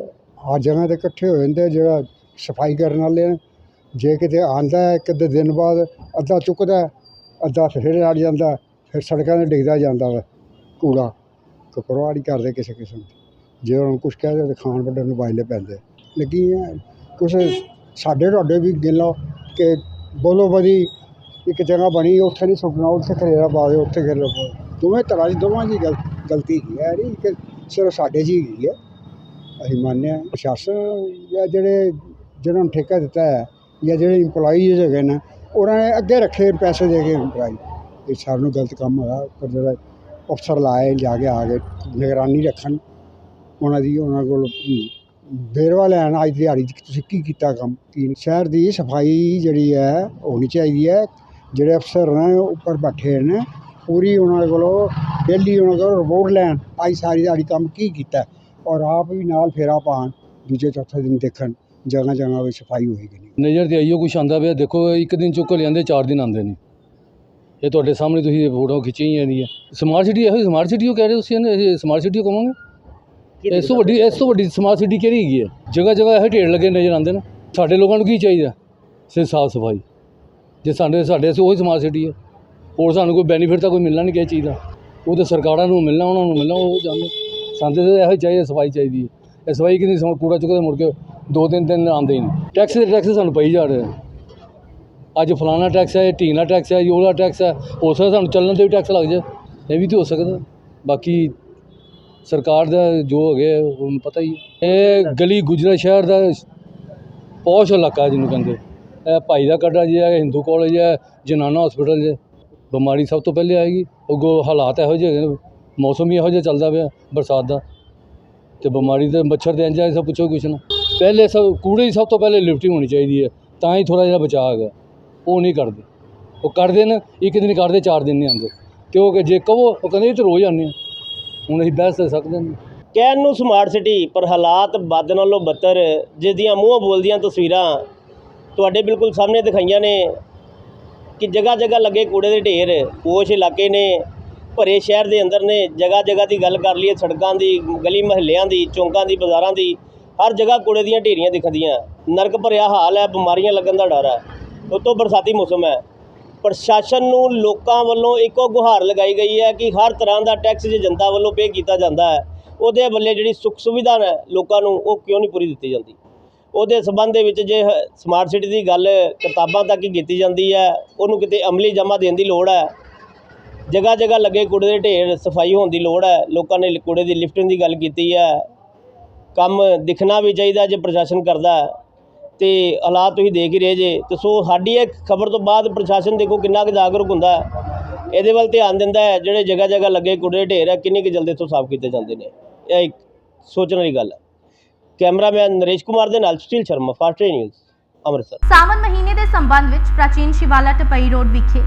ਆ ਜਗ੍ਹਾ ਤੇ ਇਕੱਠੇ ਹੋ ਜਾਂਦੇ ਜਿਹੜਾ ਸਫ਼ਾਈ ਕਰਨ ਵਾਲੇ ਆ। ਜੇ ਕਿਤੇ ਆਂਦਾ ਹੈ, ਇੱਕ ਅੱਧੇ ਦਿਨ ਬਾਅਦ ਅੱਧਾ ਚੁੱਕਦਾ ਅੱਧਾ ਫਿਰ ਅੜ ਜਾਂਦਾ ਫਿਰ ਸੜਕਾਂ 'ਤੇ ਡਿੱਗਦਾ ਜਾਂਦਾ ਵਾ, ਕੂੜਾ। ਕੋਈ ਨਹੀਂ ਕਰਦੇ ਕਿਸੇ ਕਿਸਮ ਦੀ। ਜੇ ਉਹਨਾਂ ਨੂੰ ਕੁਛ ਕਹਿ ਦੇ ਖਾਣ ਵੱਢਣ ਨੂੰ ਵਾਇਲੇ ਪੈਂਦੇ ਲੱਗੀ ਕੁਛ ਸਾਡੇ ਤੁਹਾਡੇ ਵੀ ਗਿਣ ਕਿ ਬੋਲੋ ਬਦੀ ਇੱਕ ਜਗ੍ਹਾ ਬਣੀ, ਉੱਥੇ ਨਹੀਂ ਸੁੱਟਣਾ, ਉੱਥੇ ਖਲੇਰਾ ਪਾ ਦਿਓ, ਉੱਥੇ ਖਲੇਰਾ ਪਾ ਦਿਓ। ਦੋਵੇਂ ਤਰ੍ਹਾਂ ਦੀ, ਦੋਵਾਂ ਦੀ ਗਲ, ਗਲਤੀ ਹੈਗੀ ਹੈ? ਨਹੀਂ ਕਿ ਸਿਰਫ ਸਾਡੇ 'ਚ ਹੀ ਹੈ। ਅਸੀਂ ਮੰਨਿਆ ਪ੍ਰਸ਼ਾਸਨ ਜਾਂ ਜਿਹੜੇ ਜਿਹਨਾਂ ਨੂੰ ਠੇਕਾ ਦਿੱਤਾ ਹੈ ਜਾਂ ਜਿਹੜੇ EMPLOYEES ਹੈਗੇ ਨੇ ਉਹਨਾਂ ਨੇ ਅੱਗੇ ਰੱਖੇ ਪੈਸੇ ਦੇ ਕੇ EMPLOYE ਇਹ ਸਾਨੂੰ ਨੂੰ ਗਲਤ ਕੰਮ ਹੋਇਆ ਪਰ ਜਿਹੜਾ ਅਫਸਰ ਲਾਏ ਜਾ ਕੇ ਆ ਕੇ ਨਿਗਰਾਨੀ ਰੱਖਣ ਉਹਨਾਂ ਦੀ ਉਹਨਾਂ ਕੋਲ ਅਮ, ਵੇਰਵਾ ਲੈਣ ਅੱਜ ਦਿਹਾੜੀ 'ਚ ਤੁਸੀਂ ਕੀ ਕੀਤਾ ਕੰਮ? ਕੀ ਨਹੀਂ। ਸ਼ਹਿਰ ਦੀ ਸਫ਼ਾਈ ਜਿਹੜੀ ਹੈ ਹੋਣੀ ਚਾਹੀਦੀ ਹੈ। ਜਿਹੜੇ ਅਫਸਰ ਨੇ ਉੱਪਰ ਬੈਠੇ ਨੇ ਪੂਰੀ ਉਹਨਾਂ ਕੋਲੋਂ ਡੇਲੀ ਉਹਨਾਂ ਕੋਲੋਂ ਰਿਪੋਰਟ ਲੈਣ ਅੱਜ ਸਾਰੀ ਦਿਹਾੜੀ ਕੰਮ ਕੀ ਕੀਤਾ? ਔਰ ਆਪ ਵੀ ਨਾਲ ਫੇਰਾ ਪਾਣ ਦੂਜੇ ਚੌਥੇ ਦਿਨ ਦੇਖਣ। ਜਗ੍ਹਾ ਜਗ੍ਹਾ ਵਿੱਚ ਸਫ਼ਾਈ ਹੋਏਗੀ ਨਹੀਂ ਨਜ਼ਰ ਤੇ ਆਈਓ ਕੁਛ ਆਂਦਾ ਪਿਆ ਦੇਖੋ ਇੱਕ ਦਿਨ ਚੁੱਕ ਲਿਆਂਦੇ ਚਾਰ ਦਿਨ ਆਉਂਦੇ ਨੇ। ਇਹ ਤੁਹਾਡੇ ਸਾਹਮਣੇ ਤੁਸੀਂ ਇਹ ਫੋਟੋ ਖਿੱਚੀ ਹੀ ਜਾਂਦੀ ਹੈ। ਸਮਾਰਟ ਸਿਟੀ ਇਹੋ ਸਮਾਰਟ ਸਿਟੀ ਉਹ ਕਹਿ ਰਹੇ ਹੋ ਤੁਸੀਂ ਇਹਨੂੰ ਸਮਾਰਟ ਸਿਟੀ ਕਹਾਂਗੇ? ਇਸ ਤੋਂ ਵੱਡੀ ਇਸ ਤੋਂ ਵੱਡੀ ਸਮਾਰਟ ਸਿਟੀ ਕਿਹੜੀ ਹੈਗੀ ਹੈ? ਜਗ੍ਹਾ ਜਗ੍ਹਾ ਇਹ ਢੇਰ ਲੱਗੇ ਨਜ਼ਰ ਆਉਂਦੇ ਨੇ। ਸਾਡੇ ਲੋਕਾਂ ਨੂੰ ਕੀ ਚਾਹੀਦਾ? ਸਿਰ ਸਾਫ਼ ਸਫ਼ਾਈ। ਜੇ ਸਾਡੇ ਸਾਡੇ ਅਸੀਂ ਉਹੀ ਸਮਾਰਟ ਸਿਟੀ ਹੈ। ਹੋਰ ਸਾਨੂੰ ਕੋਈ ਬੈਨੀਫਿਟ ਤਾਂ ਕੋਈ ਮਿਲਣਾ ਨਹੀਂ ਕਿਸੇ ਚੀਜ਼ ਦਾ। ਉਹ ਤਾਂ ਸਰਕਾਰਾਂ ਨੂੰ ਮਿਲਣਾ ਉਹਨਾਂ ਨੂੰ ਮਿਲਣਾ ਉਹ ਜਾਣਦੇ। ਸਾਨੂੰ ਤਾਂ ਇਹੋ ਹੀ ਚਾਹੀਦਾ ਸਫ਼ਾਈ ਚਾਹੀਦੀ ਹੈ। ਇਹ ਸਫ਼ਾਈ ਕਿੰਨੀ ਸਮਾਂ ਕੂੜਾ ਚੁੱਕਦੇ ਮੁੜ ਕੇ ਦੋ ਤਿੰਨ ਦਿਨ ਆਉਂਦੇ ਹੀ ਨਹੀਂ। ਟੈਕਸ ਦੇ ਟੈਕਸ ਸਾਨੂੰ ਪਈ ਜਾ ਰਹੇ ਅੱਜ ਫਲਾਣਾ ਟੈਕਸ ਹੈ ਟੀਨਾ ਟੈਕਸ ਹੈ ਯੋਲਾ ਟੈਕਸ ਹੈ ਹੋ ਸਕਦਾ ਸਾਨੂੰ ਚੱਲਣ ਤੇ ਵੀ ਟੈਕਸ ਲੱਗ ਜਾਏ। ਇਹ ਵੀ ਤਾਂ ਹੋ ਸਕਦਾ। ਬਾਕੀ ਸਰਕਾਰ ਦਾ ਜੋ ਹੈਗੇ ਗਿਆ ਹੁਣ ਪਤਾ ਹੀ ਹੈ। ਇਹ ਗਲੀ ਗੁਜਰਾ ਸ਼ਹਿਰ ਦਾ ਪੌਸ਼ ਇਲਾਕਾ ਜਿਹਨੂੰ ਕਹਿੰਦੇ। ਇਹ ਭਾਈ ਦਾ ਕੱਡਾ ਜੀ ਹੈ ਹਿੰਦੂ ਕਾਲਜ ਹੈ ਜਨਾਨਾ ਹਸਪੀਟਲ ਜੇ ਬਿਮਾਰੀ ਸਭ ਤੋਂ ਪਹਿਲੇ ਆਏਗੀ। ਅੱਗੋਂ ਹਾਲਾਤ ਇਹੋ ਜਿਹੇ ਹੈਗੇ ਨੇ। ਮੌਸਮ ਹੀ ਇਹੋ ਜਿਹਾ ਚੱਲਦਾ ਪਿਆ ਬਰਸਾਤ ਦਾ। ਤੇ ਬਿਮਾਰੀ ਤੇ ਮੱਛਰ ਦੇ ਅੰਜਾਂ ਸਭ ਪੁੱਛੋ ਕੁਛ ਨਾ। ਪਹਿਲੇ ਸਭ ਕੂੜੇ ਦੀ ਸਭ ਤੋਂ ਪਹਿਲੇ ਲਿਫਟਿੰਗ ਹੋਣੀ ਚਾਹੀਦੀ ਹੈ, ਤਾਂ ਹੀ ਥੋੜਾ ਜਿਹਾ ਬਚਾਅ ਹੈਗਾ। ਉਹ ਨਹੀਂ ਕਰਦੇ। ਉਹ ਕਰਦੇ ਨੇ, ਇੱਕ ਦਿਨ ਕਰਦੇ, ਚਾਰ ਦਿਨ ਨਹੀਂ ਆਉਂਦੇ। ਕਿਉਂਕਿ ਜੇ ਕਹੋ, ਉਹ ਕਹਿੰਦੇ ਇਹ ਤਾਂ ਰੋਜ਼ ਆਉਂਦੇ ਆ। ਹੁਣ ਅਸੀਂ ਬਹਿਸ ਤਾਂ ਸਕਦੇ ਨਹੀਂ ਕਹਿਣ ਨੂੰ ਸਮਾਰਟ ਸਿਟੀ ਪਰ ਹਾਲਾਤ ਵੱਧ ਨਾਲੋਂ ਬੱਤਰ ਜਿਸ ਦੀਆਂ ਮੂੰਹੋਂ ਬੋਲਦੀਆਂ ਤਸਵੀਰਾਂ ਤੁਹਾਡੇ ਬਿਲਕੁਲ ਸਾਹਮਣੇ ਦਿਖਾਈਆਂ ਨੇ ਕਿ ਜਗ੍ਹਾ ਜਗ੍ਹਾ ਲੱਗੇ ਕੂੜੇ ਦੇ ਢੇਰ, ਪੋਸ਼ ਇਲਾਕੇ ਨੇ, ਭਰੇ ਸ਼ਹਿਰ ਦੇ ਅੰਦਰ ਨੇ ਜਗ੍ਹਾ ਜਗ੍ਹਾ ਦੀ ਗੱਲ ਕਰ ਲਈਏ, ਸੜਕਾਂ ਦੀ, ਗਲੀ ਮਹੱਲਿਆਂ ਦੀ, ਚੌਂਕਾਂ ਦੀ, ਬਾਜ਼ਾਰਾਂ ਦੀ ਹਰ ਜਗ੍ਹਾ ਕੂੜੇ ਦੀਆਂ ਢੇਰੀਆਂ ਦਿਖਦੀਆਂ। ਨਰਕ ਭਰਿਆ ਹਾਲ ਹੈ, ਬਿਮਾਰੀਆਂ ਲੱਗਣ ਦਾ ਡਰ ਹੈ। ਉਤੋਂ ਬਰਸਾਤੀ ਮੌਸਮ ਹੈ। ਪ੍ਰਸ਼ਾਸਨ ਨੂੰ ਲੋਕਾਂ ਵੱਲੋਂ ਇੱਕੋ ਗੁਹਾਰ ਲਗਾਈ ਗਈ ਹੈ ਕਿ ਹਰ ਤਰ੍ਹਾਂ ਦਾ ਟੈਕਸ ਜੇ ਜਨਤਾ ਵੱਲੋਂ ਪੇ ਕੀਤਾ ਜਾਂਦਾ ਹੈ, ਉਹਦੇ ਵੱਲੇ ਜਿਹੜੀ ਸੁੱਖ ਸੁਵਿਧਾ ਹੈ, ਲੋਕਾਂ ਨੂੰ ਉਹ ਕਿਉਂ ਨਹੀਂ ਪੂਰੀ ਦਿੱਤੀ ਜਾਂਦੀ? ਉਹਦੇ ਸਬੰਧ ਦੇ ਵਿੱਚ ਜੇ ਸਮਾਰਟ ਸਿਟੀ ਦੀ ਗੱਲ ਕਿਤਾਬਾਂ ਤੱਕ ਹੀ ਕੀਤੀ ਜਾਂਦੀ ਹੈ, ਉਹਨੂੰ ਕਿਤੇ ਅਮਲੀ ਜਮ੍ਹਾਂ ਦੇਣ ਦੀ ਲੋੜ ਹੈ। ਜਗ੍ਹਾ ਜਗ੍ਹਾ ਲੱਗੇ ਕੂੜੇ ਦੇ ਢੇਰ ਸਫ਼ਾਈ ਹੋਣ ਦੀ ਲੋੜ ਹੈ। ਲੋਕਾਂ ਨੇ ਕੂੜੇ ਦੀ ਲਿਫਟਿੰਗ ਦੀ ਗੱਲ ਕੀਤੀ ਹੈ। ਕੰਮ ਦਿਖਣਾ ਵੀ ਚਾਹੀਦਾ ਜੇ ਪ੍ਰਸ਼ਾਸਨ ਕਰਦਾ ਤੇ ਹਾਲਾਤ ਤੁਸੀਂ ਦੇਖ ਹੀ ਰਹੇ ਜੇ। ਤੇ ਸੋ ਸਾਡੀ ਇਹ ਖਬਰ ਤੋਂ ਬਾਅਦ ਪ੍ਰਸ਼ਾਸਨ ਦੇਖੋ ਕਿੰਨਾ ਕੁ ਜਾਗਰੂਕ ਹੁੰਦਾ ਇਹਦੇ ਵੱਲ ਧਿਆਨ ਦਿੰਦਾ ਹੈ, ਜਿਹੜੇ ਜਗ੍ਹਾ ਜਗ੍ਹਾ ਲੱਗੇ ਕੂੜੇ ਢੇਰ ਹੈ, ਕਿੰਨੀ ਕੁ ਜਲਦੀ ਤੋਂ ਸਾਫ਼ ਕੀਤੇ ਜਾਂਦੇ ਨੇ। ਇਹ ਇੱਕ ਸੋਚਣ ਵਾਲੀ ਗੱਲ ਹੈ। ਕੈਮਰਾਮੈਨ ਨਰੇਸ਼ ਕੁਮਾਰ ਦੇ ਨਾਲ ਸੁਸ਼ੀਲ ਸ਼ਰਮਾ, ਫਾਸਟ ਨਿਊਜ਼, ਅੰਮ੍ਰਿਤਸਰ। ਸਾਵਨ ਮਹੀਨੇ ਦੇ ਸੰਬੰਧ ਵਿੱਚ ਪ੍ਰਾਚੀਨ ਸ਼ਿਵਾਲਾ ਟਪਈ ਰੋਡ ਵਿਖੇ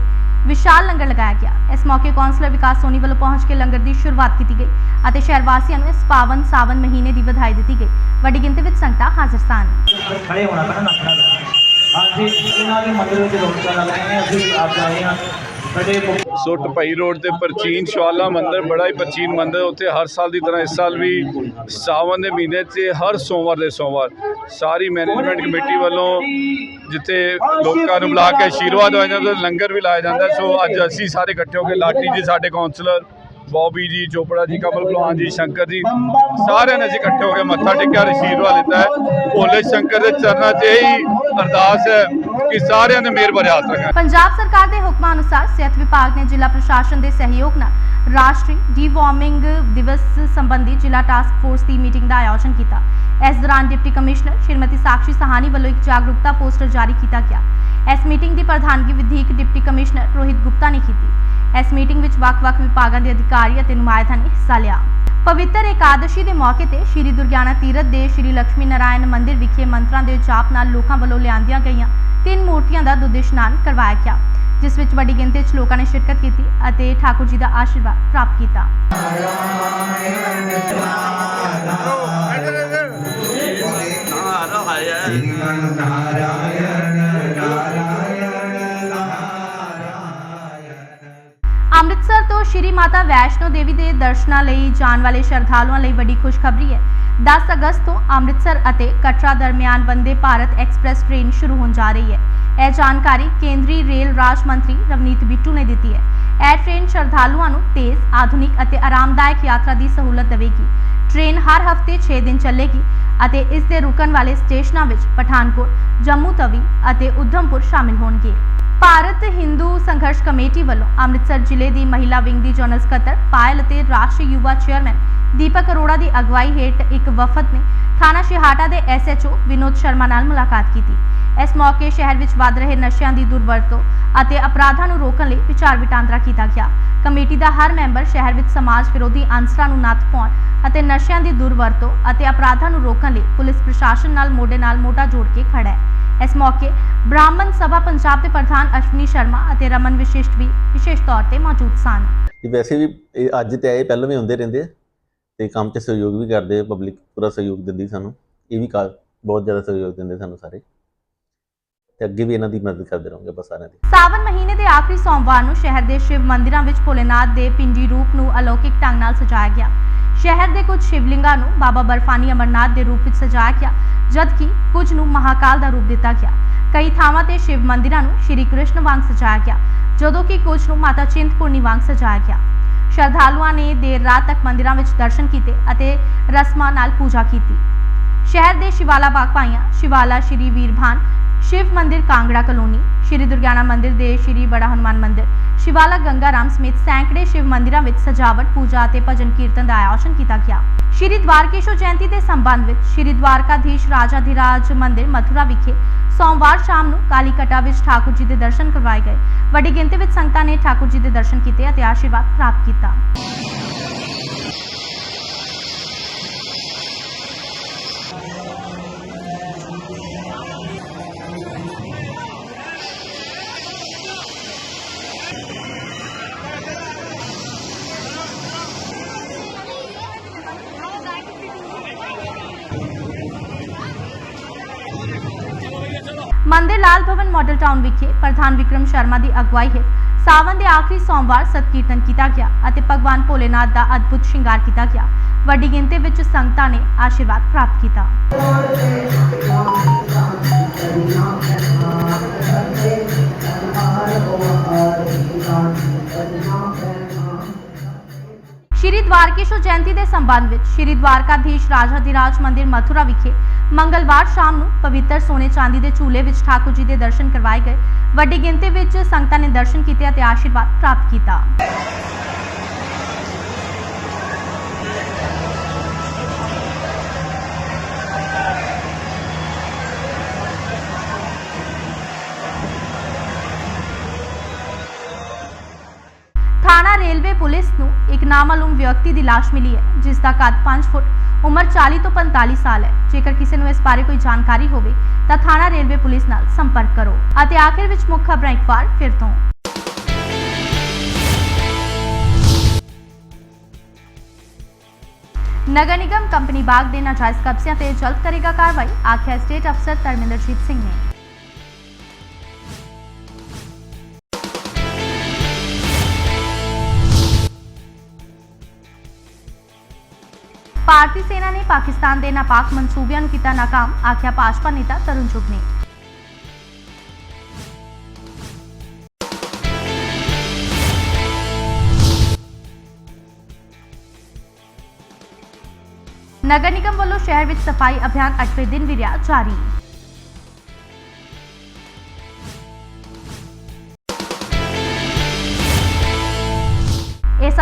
ਵਿਸ਼ਾਲ ਲੰਗਰ ਲਗਾਇਆ ਗਿਆ। ਇਸ ਮੌਕੇ ਕੌਂਸਲਰ ਵਿਕਾਸ ਸੋਨੀ ਵੱਲੋਂ ਪਹੁੰਚ ਕੇ ਲੰਗਰ ਦੀ ਸ਼ੁਰੂਆਤ ਕੀਤੀ ਗਈ ਅਤੇ ਸ਼ਹਿਰ ਵਾਸੀਆਂ ਨੂੰ ਇਸ ਪਾਵਨ ਸਾਵਨ ਮਹੀਨੇ ਦੀ ਵਧਾਈ ਦਿੱਤੀ ਗਈ। ਵੱਡੀ ਗਿਣਤੀ ਵਿੱਚ ਸੰਗਤਾਂ ਹਾਜ਼ਰ ਸਨ। ਖੜੇ ਹੋਣਾ ਪੈਣਾ ਨੱਚਣਾ ਪੈਣਾ ਹਾਂਜੀ, ਇਹਨਾਂ ਦੇ ਮੰਦਿਰ ਵਿੱਚ ਰੌਣਕਾਂ ਲੱਗ ਰਹੀਆਂ ਨੇ, ਅਸੀਂ ਆਪ ਆਏ ਹਾਂ। ਸੁੱਟ ਸੋ ਰੋਡ ਤੇ ਪ੍ਰਾਚੀਨ ਸ਼ਿਵਾਲਾ ਮੰਦਿਰ, ਬੜਾ ਹੀ ਪ੍ਰਾਚੀਨ ਮੰਦਿਰ, ਉੱਥੇ ਹਰ ਸਾਲ ਦੀ ਤਰ੍ਹਾਂ ਇਸ ਸਾਲ ਵੀ ਸਾਵਨ ਦੇ ਮਹੀਨੇ 'ਚ ਹਰ ਸੋਮਵਾਰ ਦੇ ਸੋਮਵਾਰ ਸਾਰੀ ਮੈਨੇਜਮੈਂਟ ਕਮੇਟੀ ਵੱਲੋਂ ਜਿੱਥੇ ਲੋਕਾਂ ਨੂੰ ਬੁਲਾ ਕੇ ਆਸ਼ੀਰਵਾਦ ਹੋਇਆ ਜਾਂਦਾ, ਲੰਗਰ ਵੀ ਲਾਇਆ ਜਾਂਦਾ, ਸੋ ਅੱਜ ਅਸੀਂ ਸਾਰੇ ਇਕੱਠੇ ਹੋ ਕੇ ਲਾਟੀ ਜੀ, ਸਾਡੇ ਕਾਉਂਸਲਰ ਬੌਬੀ ਜੀ ਚੋਪੜਾ ਜੀ ਕਮਲ ਭਲਵਾਨ ਜੀ ਸ਼ੰਕਰ ਜੀ ਸਾਰਿਆਂ ਨੇ ਅਸੀਂ ਇਕੱਠੇ ਹੋ ਕੇ ਮੱਥਾ ਟੇਕਿਆ ਆਸ਼ੀਰਵਾਦ ਲਿੱਤਾ ਹੈ। ਭੋਲੇ ਸ਼ੰਕਰ ਦੇ ਚਰਨਾਂ 'ਚ ਇਹੀ ਅਰਦਾਸ ਹੈ ਕਿ ਸਾਰਿਆਂ ਨੇ ਮਿਹਰ ਭਰੇ ਹੱਥ ਰੱਖਣ। ਪੰਜਾਬ ਸਰਕਾਰ ਦੇ ਹੁਕਮਾਂ ਅਨੁਸਾਰ ਸਿਹਤ ਵਿਭਾਗ ਨੇ ਜ਼ਿਲ੍ਹਾ ਪ੍ਰਸ਼ਾਸਨ ਦੇ ਸਹਿਯੋਗ ਨਾਲ ਰਾਸ਼ਟਰੀ ਡੀਵਾਰਮਿੰਗ ਦਿਵਸ ਸੰਬੰਧੀ ਜ਼ਿਲ੍ਹਾ ਟਾਸਕ ਫੋਰਸ ਦੀ ਮੀਟਿੰਗ ਦਾ ਆਯੋਜਨ ਕੀਤਾ। ਇਸ ਦੌਰਾਨ ਡਿਪਟੀ ਕਮਿਸ਼ਨਰ ਸ਼੍ਰੀਮਤੀ ਸਾਕਸ਼ੀ ਸਹਾਨੀ ਵੱਲੋਂ ਇੱਕ ਜਾਗਰੂਕਤਾ ਪੋਸਟਰ ਜਾਰੀ ਕੀਤਾ ਗਿਆ। ਇਸ ਮੀਟਿੰਗ ਦੀ ਪ੍ਰਧਾਨਗੀ ਵਿਧੀਕ ਡਿਪਟੀ ਕਮਿਸ਼ਨਰ ਰੋਹਿਤ ਗੁਪਤਾ ਨੇ ਕੀਤੀ। ਇਸ ਮੀਟਿੰਗ ਵਿੱਚ ਵੱਖ-ਵੱਖ ਵਿਭਾਗਾਂ ਦੇ ਅਧਿਕਾਰੀ ਅਤੇ ਨੁਮਾਇੰਦਿਆਂ ਨੇ ਹਿੱਸਾ ਲਿਆ ਪਵਿੱਤਰ ਏਕਾਦਸ਼ੀ ਦੇ ਮੌਕੇ ਤੇ ਸ਼੍ਰੀ ਦੁਰਗਿਆਨਾ ਤੀਰਥ ਦੇ ਸ਼੍ਰੀ ਲక్ష్ਮੀ ਨਾਰਾਇਣ ਮੰਦਿਰ ਵਿਖੇ ਮੰਤਰਾਂ ਦੇ ਜਾਪ ਨਾਲ ਲੋਕਾਂ ਵੱਲੋਂ ਲਿਆਂਦੀਆਂ ਗਈਆਂ ਤਿੰਨ ਮੂਰਤੀਆਂ ਦਾ ਦੁੱਧ ਇਸ਼ਨਾਨ ਕਰਵਾਇਆ ਗਿਆ ਜਿਸ ਵਿੱਚ ਵੱਡੀ ਗਿਣਤੀ ਚ ਲੋਕਾਂ ਨੇ ਸ਼ਿਰਕਤ ਕੀਤੀ ਅਤੇ ਠਾਕੁਰ ਜੀ ਦਾ ਆਸ਼ੀਰਵਾਦ ਪ੍ਰਾਪਤ ਕੀਤਾ ਸ਼੍ਰੀ ਮਾਤਾ ਵੈਸ਼ਨੋ ਦੇਵੀ ਦੇ ਦਰਸ਼ਨਾਂ ਲਈ ਜਾਣ ਵਾਲੇ ਸ਼ਰਧਾਲੂਆਂ ਲਈ ਵੱਡੀ ਖੁਸ਼ਖਬਰੀ ਹੈ। 10 ਅਗਸਤ ਤੋਂ ਅੰਮ੍ਰਿਤਸਰ ਅਤੇ ਕਟਰਾ ਦਰਮਿਆਨ ਵੰਦੇ ਭਾਰਤ ਐਕਸਪ੍ਰੈਸ ਟ੍ਰੇਨ ਸ਼ੁਰੂ ਹੋਣ ਜਾ ਰਹੀ ਹੈ। ਇਹ ਜਾਣਕਾਰੀ ਕੇਂਦਰੀ ਰੇਲ ਰਾਜ ਮੰਤਰੀ ਰਵਨੀਤ ਬਿੱਟੂ ਨੇ ਦਿੱਤੀ ਹੈ। ਇਹ ਟ੍ਰੇਨ ਸ਼ਰਧਾਲੂਆਂ ਨੂੰ ਤੇਜ਼, ਆਧੁਨਿਕ ਅਤੇ ਆਰਾਮਦਾਇਕ ਯਾਤਰਾ ਦੀ ਸਹੂਲਤ ਦੇਵੇਗੀ। ਟ੍ਰੇਨ ਹਰ ਹਫ਼ਤੇ 6 ਦਿਨ ਚੱਲੇਗੀ ਅਤੇ ਇਸ ਦੇ ਰੁਕਣ ਵਾਲੇ ਸਟੇਸ਼ਨਾਂ ਵਿੱਚ ਪਠਾਨਕੋਟ, ਜੰਮੂ ਤਵੀ ਅਤੇ ਉਧਮਪੁਰ ਸ਼ਾਮਿਲ ਹੋਣਗੇ। ਭਾਰਤ ਹਿੰਦੂ ਸੰਘਰਸ਼ ਕਮੇਟੀ ਵੱਲੋਂ ਅੰਮ੍ਰਿਤਸਰ ਜ਼ਿਲ੍ਹੇ ਦੀ ਮਹਿਲਾ ਵਿੰਗ ਦੀ ਜਨਰਲ ਸਕੱਤਰ, ਪਾਇਲ ਅਤੇ ਰਾਸ਼ਟਰੀ ਯੁਵਾ ਚੇਅਰਮੈਨ ਦੀਪਕ ਅਰੋੜਾ ਦੀ ਅਗਵਾਈ ਹੇਠ ਇੱਕ ਵਫਦ ਨੇ ਥਾਣਾ ਸ਼ਿਹਾਟਾ ਦੇ ਐਸਐਚਓ ਵਿਨੋਦ ਸ਼ਰਮਾ ਨਾਲ ਮੁਲਾਕਾਤ ਕੀਤੀ। ਇਸ ਮੌਕੇ ਸ਼ਹਿਰ ਵਿੱਚ ਵੱਧ ਰਹੇ ਨਸ਼ਿਆਂ ਦੀ ਦੁਰਵਰਤੋਂ ਅਤੇ ਅਪਰਾਧਾਂ ਨੂੰ ਰੋਕਣ ਲਈ ਵਿਚਾਰ ਵਟਾਂਦਰਾ ਕੀਤਾ ਗਿਆ। ਕਮੇਟੀ ਦਾ ਹਰ ਮੈਂਬਰ ਸ਼ਹਿਰ ਵਿੱਚ ਸਮਾਜ ਵਿਰੋਧੀ ਅਨਸਰਾਂ ਨੂੰ ਨੱਥ ਪਾਉਣ ਅਤੇ ਨਸ਼ਿਆਂ ਦੀ ਦੁਰਵਰਤੋਂ ਅਤੇ ਅਪਰਾਧਾਂ ਨੂੰ ਰੋਕਣ ਲਈ ਪੁਲਿਸ ਪ੍ਰਸ਼ਾਸਨ ਨਾਲ ਮੋਢੇ ਨਾਲ ਮੋਢਾ ਜੋੜ ਕੇ ਖੜਾ ਹੈ। ਇਸ ਮੌਕੇ ਬ੍ਰਾਹਮਣ ਸਭਾ ਪੰਜਾਬ ਦੇ ਪ੍ਰਧਾਨ ਅਸ਼ਵਨੀ ਸ਼ਰਮਾ ਅਤੇ ਰਮਨ ਵਿਸ਼ਿਸ਼ਟ ਵੀ ਵਿਸ਼ੇਸ਼ ਤੌਰ ਤੇ ਮੌਜੂਦ ਸਨ। ਇਹ ਵੈਸੇ ਵੀ ਇਹ ਅੱਜ ਤੇ ਆਏ ਪਹਿਲਾਂ ਵੀ ਹੁੰਦੇ ਰਹਿੰਦੇ ਆ ਤੇ ਕੰਮ 'ਚ ਸਹਿਯੋਗ ਵੀ ਕਰਦੇ ਆ ਪਬਲਿਕ ਪੂਰਾ ਸਹਿਯੋਗ ਦਿੰਦੀ ਸਾਨੂੰ। ਇਹ ਵੀ ਬਹੁਤ ਜ਼ਿਆਦਾ ਸਹਿਯੋਗ ਦਿੰਦੇ ਸਾਨੂੰ ਸਾਰੇ। ਤੇ ਅੱਗੇ ਵੀ ਇਹਨਾਂ ਦੀ ਮਦਦ ਕਰਦੇ ਰਹਾਂਗੇ ਬਸ ਸਾਰਿਆਂ ਦੀ। ਸਾਵਨ ਮਹੀਨੇ ਦੇ ਆਖਰੀ ਸੋਮਵਾਰ ਨੂੰ ਸ਼ਹਿਰ ਦੇ ਸ਼ਿਵ ਮੰਦਿਰਾਂ ਵਿੱਚ ਭੋਲੇਨਾਥ ਦੇ ਪਿੰਡੀ ਰੂਪ ਨੂੰ ਅਲੌਕਿਕ ਢੰਗ ਨਾਲ ਸਜਾਇਆ ਗਿਆ। ਸ਼ਹਿਰ ਦੇ ਕੁਝ ਸ਼ਿਵਲਿੰਗਾਂ ਨੂੰ ਬਾਬਾ ਬਰਫਾਨੀ ਅਮਰਨਾਥ ਦੇ ਰੂਪ ਵਿੱਚ ਸਜਾਇਆ ਗਿਆ। ਜਦਕਿ ਕੁਝ ਨੂੰ ਮਹਾਕਾਲ ਦਾ ਰੂਪ ਦਿੱਤਾ ਗਿਆ। ਕਈ ਥਾਵਾਂ ਤੇ ਸ਼ਿਵ ਮੰਦਿਰਾਂ ਨੂੰ ਸ਼੍ਰੀ ਕ੍ਰਿਸ਼ਨ ਵਾਂਗ ਸਜਾਇਆ ਗਿਆ, ਜਦੋਂ ਕਿ ਕੁਝ ਨੂੰ ਮਾਤਾ ਚਿੰਤਪੁਰਨੀ ਵਾਂਗ ਸਜਾਇਆ ਗਿਆ। ਸ਼ਰਧਾਲੂਆਂ ਨੇ ਦੇਰ ਰਾਤ ਤੱਕ ਮੰਦਿਰਾਂ ਵਿੱਚ ਦਰਸ਼ਨ ਕੀਤੇ ਅਤੇ ਰਸਮਾਂ ਨਾਲ ਪੂਜਾ ਕੀਤੀ। ਸ਼ਹਿਰ ਦੇ ਸ਼ਿਵਾਲਾ ਬਾਗ ਪਾਈਆਂ ਸ਼ਿਵਾਲਾ ਸ਼੍ਰੀ ਵੀਰਭਾਨ, ਸ਼ਿਵ ਮੰਦਿਰ ਕਾਂਗੜਾ ਕਲੋਨੀ, ਸ਼੍ਰੀ ਦੁਰਗਿਆਨਾ ਮੰਦਿਰ ਦੇ ਸ਼੍ਰੀ ਬੜਾ ਹਨੂਮਾਨ ਮੰਦਿਰ ਸ਼ਿਵਾਲਾ ਗੰਗਾ ਸਮੇਤ ਸੈਂਕੜੇ ਸ਼ਿਵ ਮੰਦਿਰਾਂ ਵਿੱਚ ਸਜਾਵਟ, ਪੂਜਾ ਅਤੇ ਭਜਨ ਕੀਰਤਨ ਦਾ ਆਯੋਜਨ ਕੀਤਾ ਗਿਆ। ਸ਼੍ਰੀ ਦਵਾਰਕੇਸ਼ਵਰ ਜਯੰਤੀ ਦੇ ਸੰਬੰਧ ਵਿੱਚ ਸ਼੍ਰੀ ਦਵਾਰਕਾਧੀਸ਼ ਰਾਜਾਧਿਰਾਜ ਮੰਦਿਰ ਮਥੁਰਾ ਵਿਖੇ ਸੋਮਵਾਰ ਸ਼ਾਮ ਨੂੰ ਕਾਲੀ ਕਟਾ ਵਿੱਚ ਠਾਕੁਰ ਜੀ ਦੇ ਦਰਸ਼ਨ ਕਰਵਾਏ ਗਏ। ਵੱਡੀ ਗਿਣਤੀ ਵਿੱਚ ਸੰਗਤਾਂ ਨੇ ਠਾਕੁਰ ਜੀ ਦੇ ਦਰਸ਼ਨ ਕੀਤੇ ਅਤੇ ਆਸ਼ੀਰਵਾਦ ਪ੍ਰਾਪਤ ਕੀਤਾ। ਟਾਊਨ ਵਿਖੇ ਪ੍ਰਧਾਨ ਵਿਕਰਮ ਸ਼ਰਮਾ ਦੀ ਅਗਵਾਈ ਹੇਠ ਸਾਵਨ ਦੇ ਆਖਰੀ ਸੋਮਵਾਰ ਸਤਕੀਰਤਨ ਕੀਤਾ ਗਿਆ ਅਤੇ ਭਗਵਾਨ ਭੋਲੇਨਾਥ ਦਾ ਅਦਭੁਤ ਸ਼ਿੰਗਾਰ ਕੀਤਾ ਗਿਆ। ਵੱਡੀ ਗਿਣਤੀ ਵਿੱਚ ਸੰਗਤਾਂ ਨੇ ਆਸ਼ੀਰਵਾਦ ਪ੍ਰਾਪਤ ਕੀਤਾ। ਸ਼੍ਰੀ ਦਵਾਰਕੇਸ਼ਵਰ ਜਯੰਤੀ ਦੇ ਸੰਬੰਧ ਵਿੱਚ ਸ਼੍ਰੀ ਦਵਾਰਕਾਧੀਸ਼ ਰਾਜਾਧਿਰਾਜ ਮੰਦਿਰ ਮਥੁਰਾ ਵਿਖੇ ਮੰਗਲਵਾਰ ਸ਼ਾਮ ਨੂੰ ਪਵਿੱਤਰ ਸੋਨੇ ਚਾਂਦੀ ਦੇ ਝੂਲੇ ਵਿੱਚ ਠਾਕੁਰ ਜੀ ਦੇ ਦਰਸ਼ਨ ਕਰਵਾਏ ਗਏ। ਵੱਡੀ ਗਿਣਤੀ ਵਿੱਚ ਸੰਗਤਾਂ ਨੇ ਦਰਸ਼ਨ ਕੀਤੇ ਅਤੇ ਆਸ਼ੀਰਵਾਦ ਪ੍ਰਾਪਤ ਕੀਤਾ। ਥਾਣਾ ਰੇਲਵੇ ਪੁਲਿਸ ਨੂੰ ਇੱਕ ਨਾਮਾਲੂਮ ਵਿਅਕਤੀ ਦੀ ਲਾਸ਼ ਮਿਲੀ ਹੈ ਜਿਸ ਦਾ ਕੱਦ 5 ਫੁੱਟ ਉਮਰ 40 ਤੋਂ 45 ਸਾਲ ਹੈ। ਜੇਕਰ ਕਿਸੇ ਨੂੰ ਇਸ ਬਾਰੇ ਕੋਈ ਜਾਣਕਾਰੀ ਹੋਵੇ, ਤਾਂ ਥਾਣਾ ਰੇਲਵੇ ਪੁਲਿਸ ਨਾਲ ਸੰਪਰਕ ਕਰੋ ਅਤੇ ਆਖਿਰ ਵਿੱਚ ਮੁੱਖ ਖਬਰਾਂ ਇੱਕ ਵਾਰ ਫਿਰ ਤੋਂ। ਨਗਰ ਨਿਗਮ ਕੰਪਨੀ ਬਾਗ ਦੇ ਨਾਜਾਇਜ਼ ਕਬਜ਼ਿਆਂ ਤੇ ਜਲਦ ਕਰੇਗਾ ਕਾਰਵਾਈ, ਆਖਿਆ ਸਟੇਟ ਅਫਸਰ ਧਰਮਿੰਦਰਜੀਤ ਸਿੰਘ ਨੇ। ਭਾਰਤੀ ਸੈਨਾ ਨੇ ਪਾਕਿਸਤਾਨ ਦੇ ਨਾਪਾਕ ਮਨਸੂਬਿਆਂ ਨੂੰ ਕੀਤਾ ਨਾਕਾਮ, ਆਖਿਆ ਭਾਜਪਾ ਨੇਤਾ ਤਰੁਣ ਚੁੱਗ ਨੇ ਨਗਰ ਨਿਗਮ ਵੱਲੋਂ ਸ਼ਹਿਰ ਵਿੱਚ ਸਫ਼ਾਈ ਅਭਿਆਨ 8ਵੇਂ ਦਿਨ ਵੀ ਰਿਹਾ ਜਾਰੀ।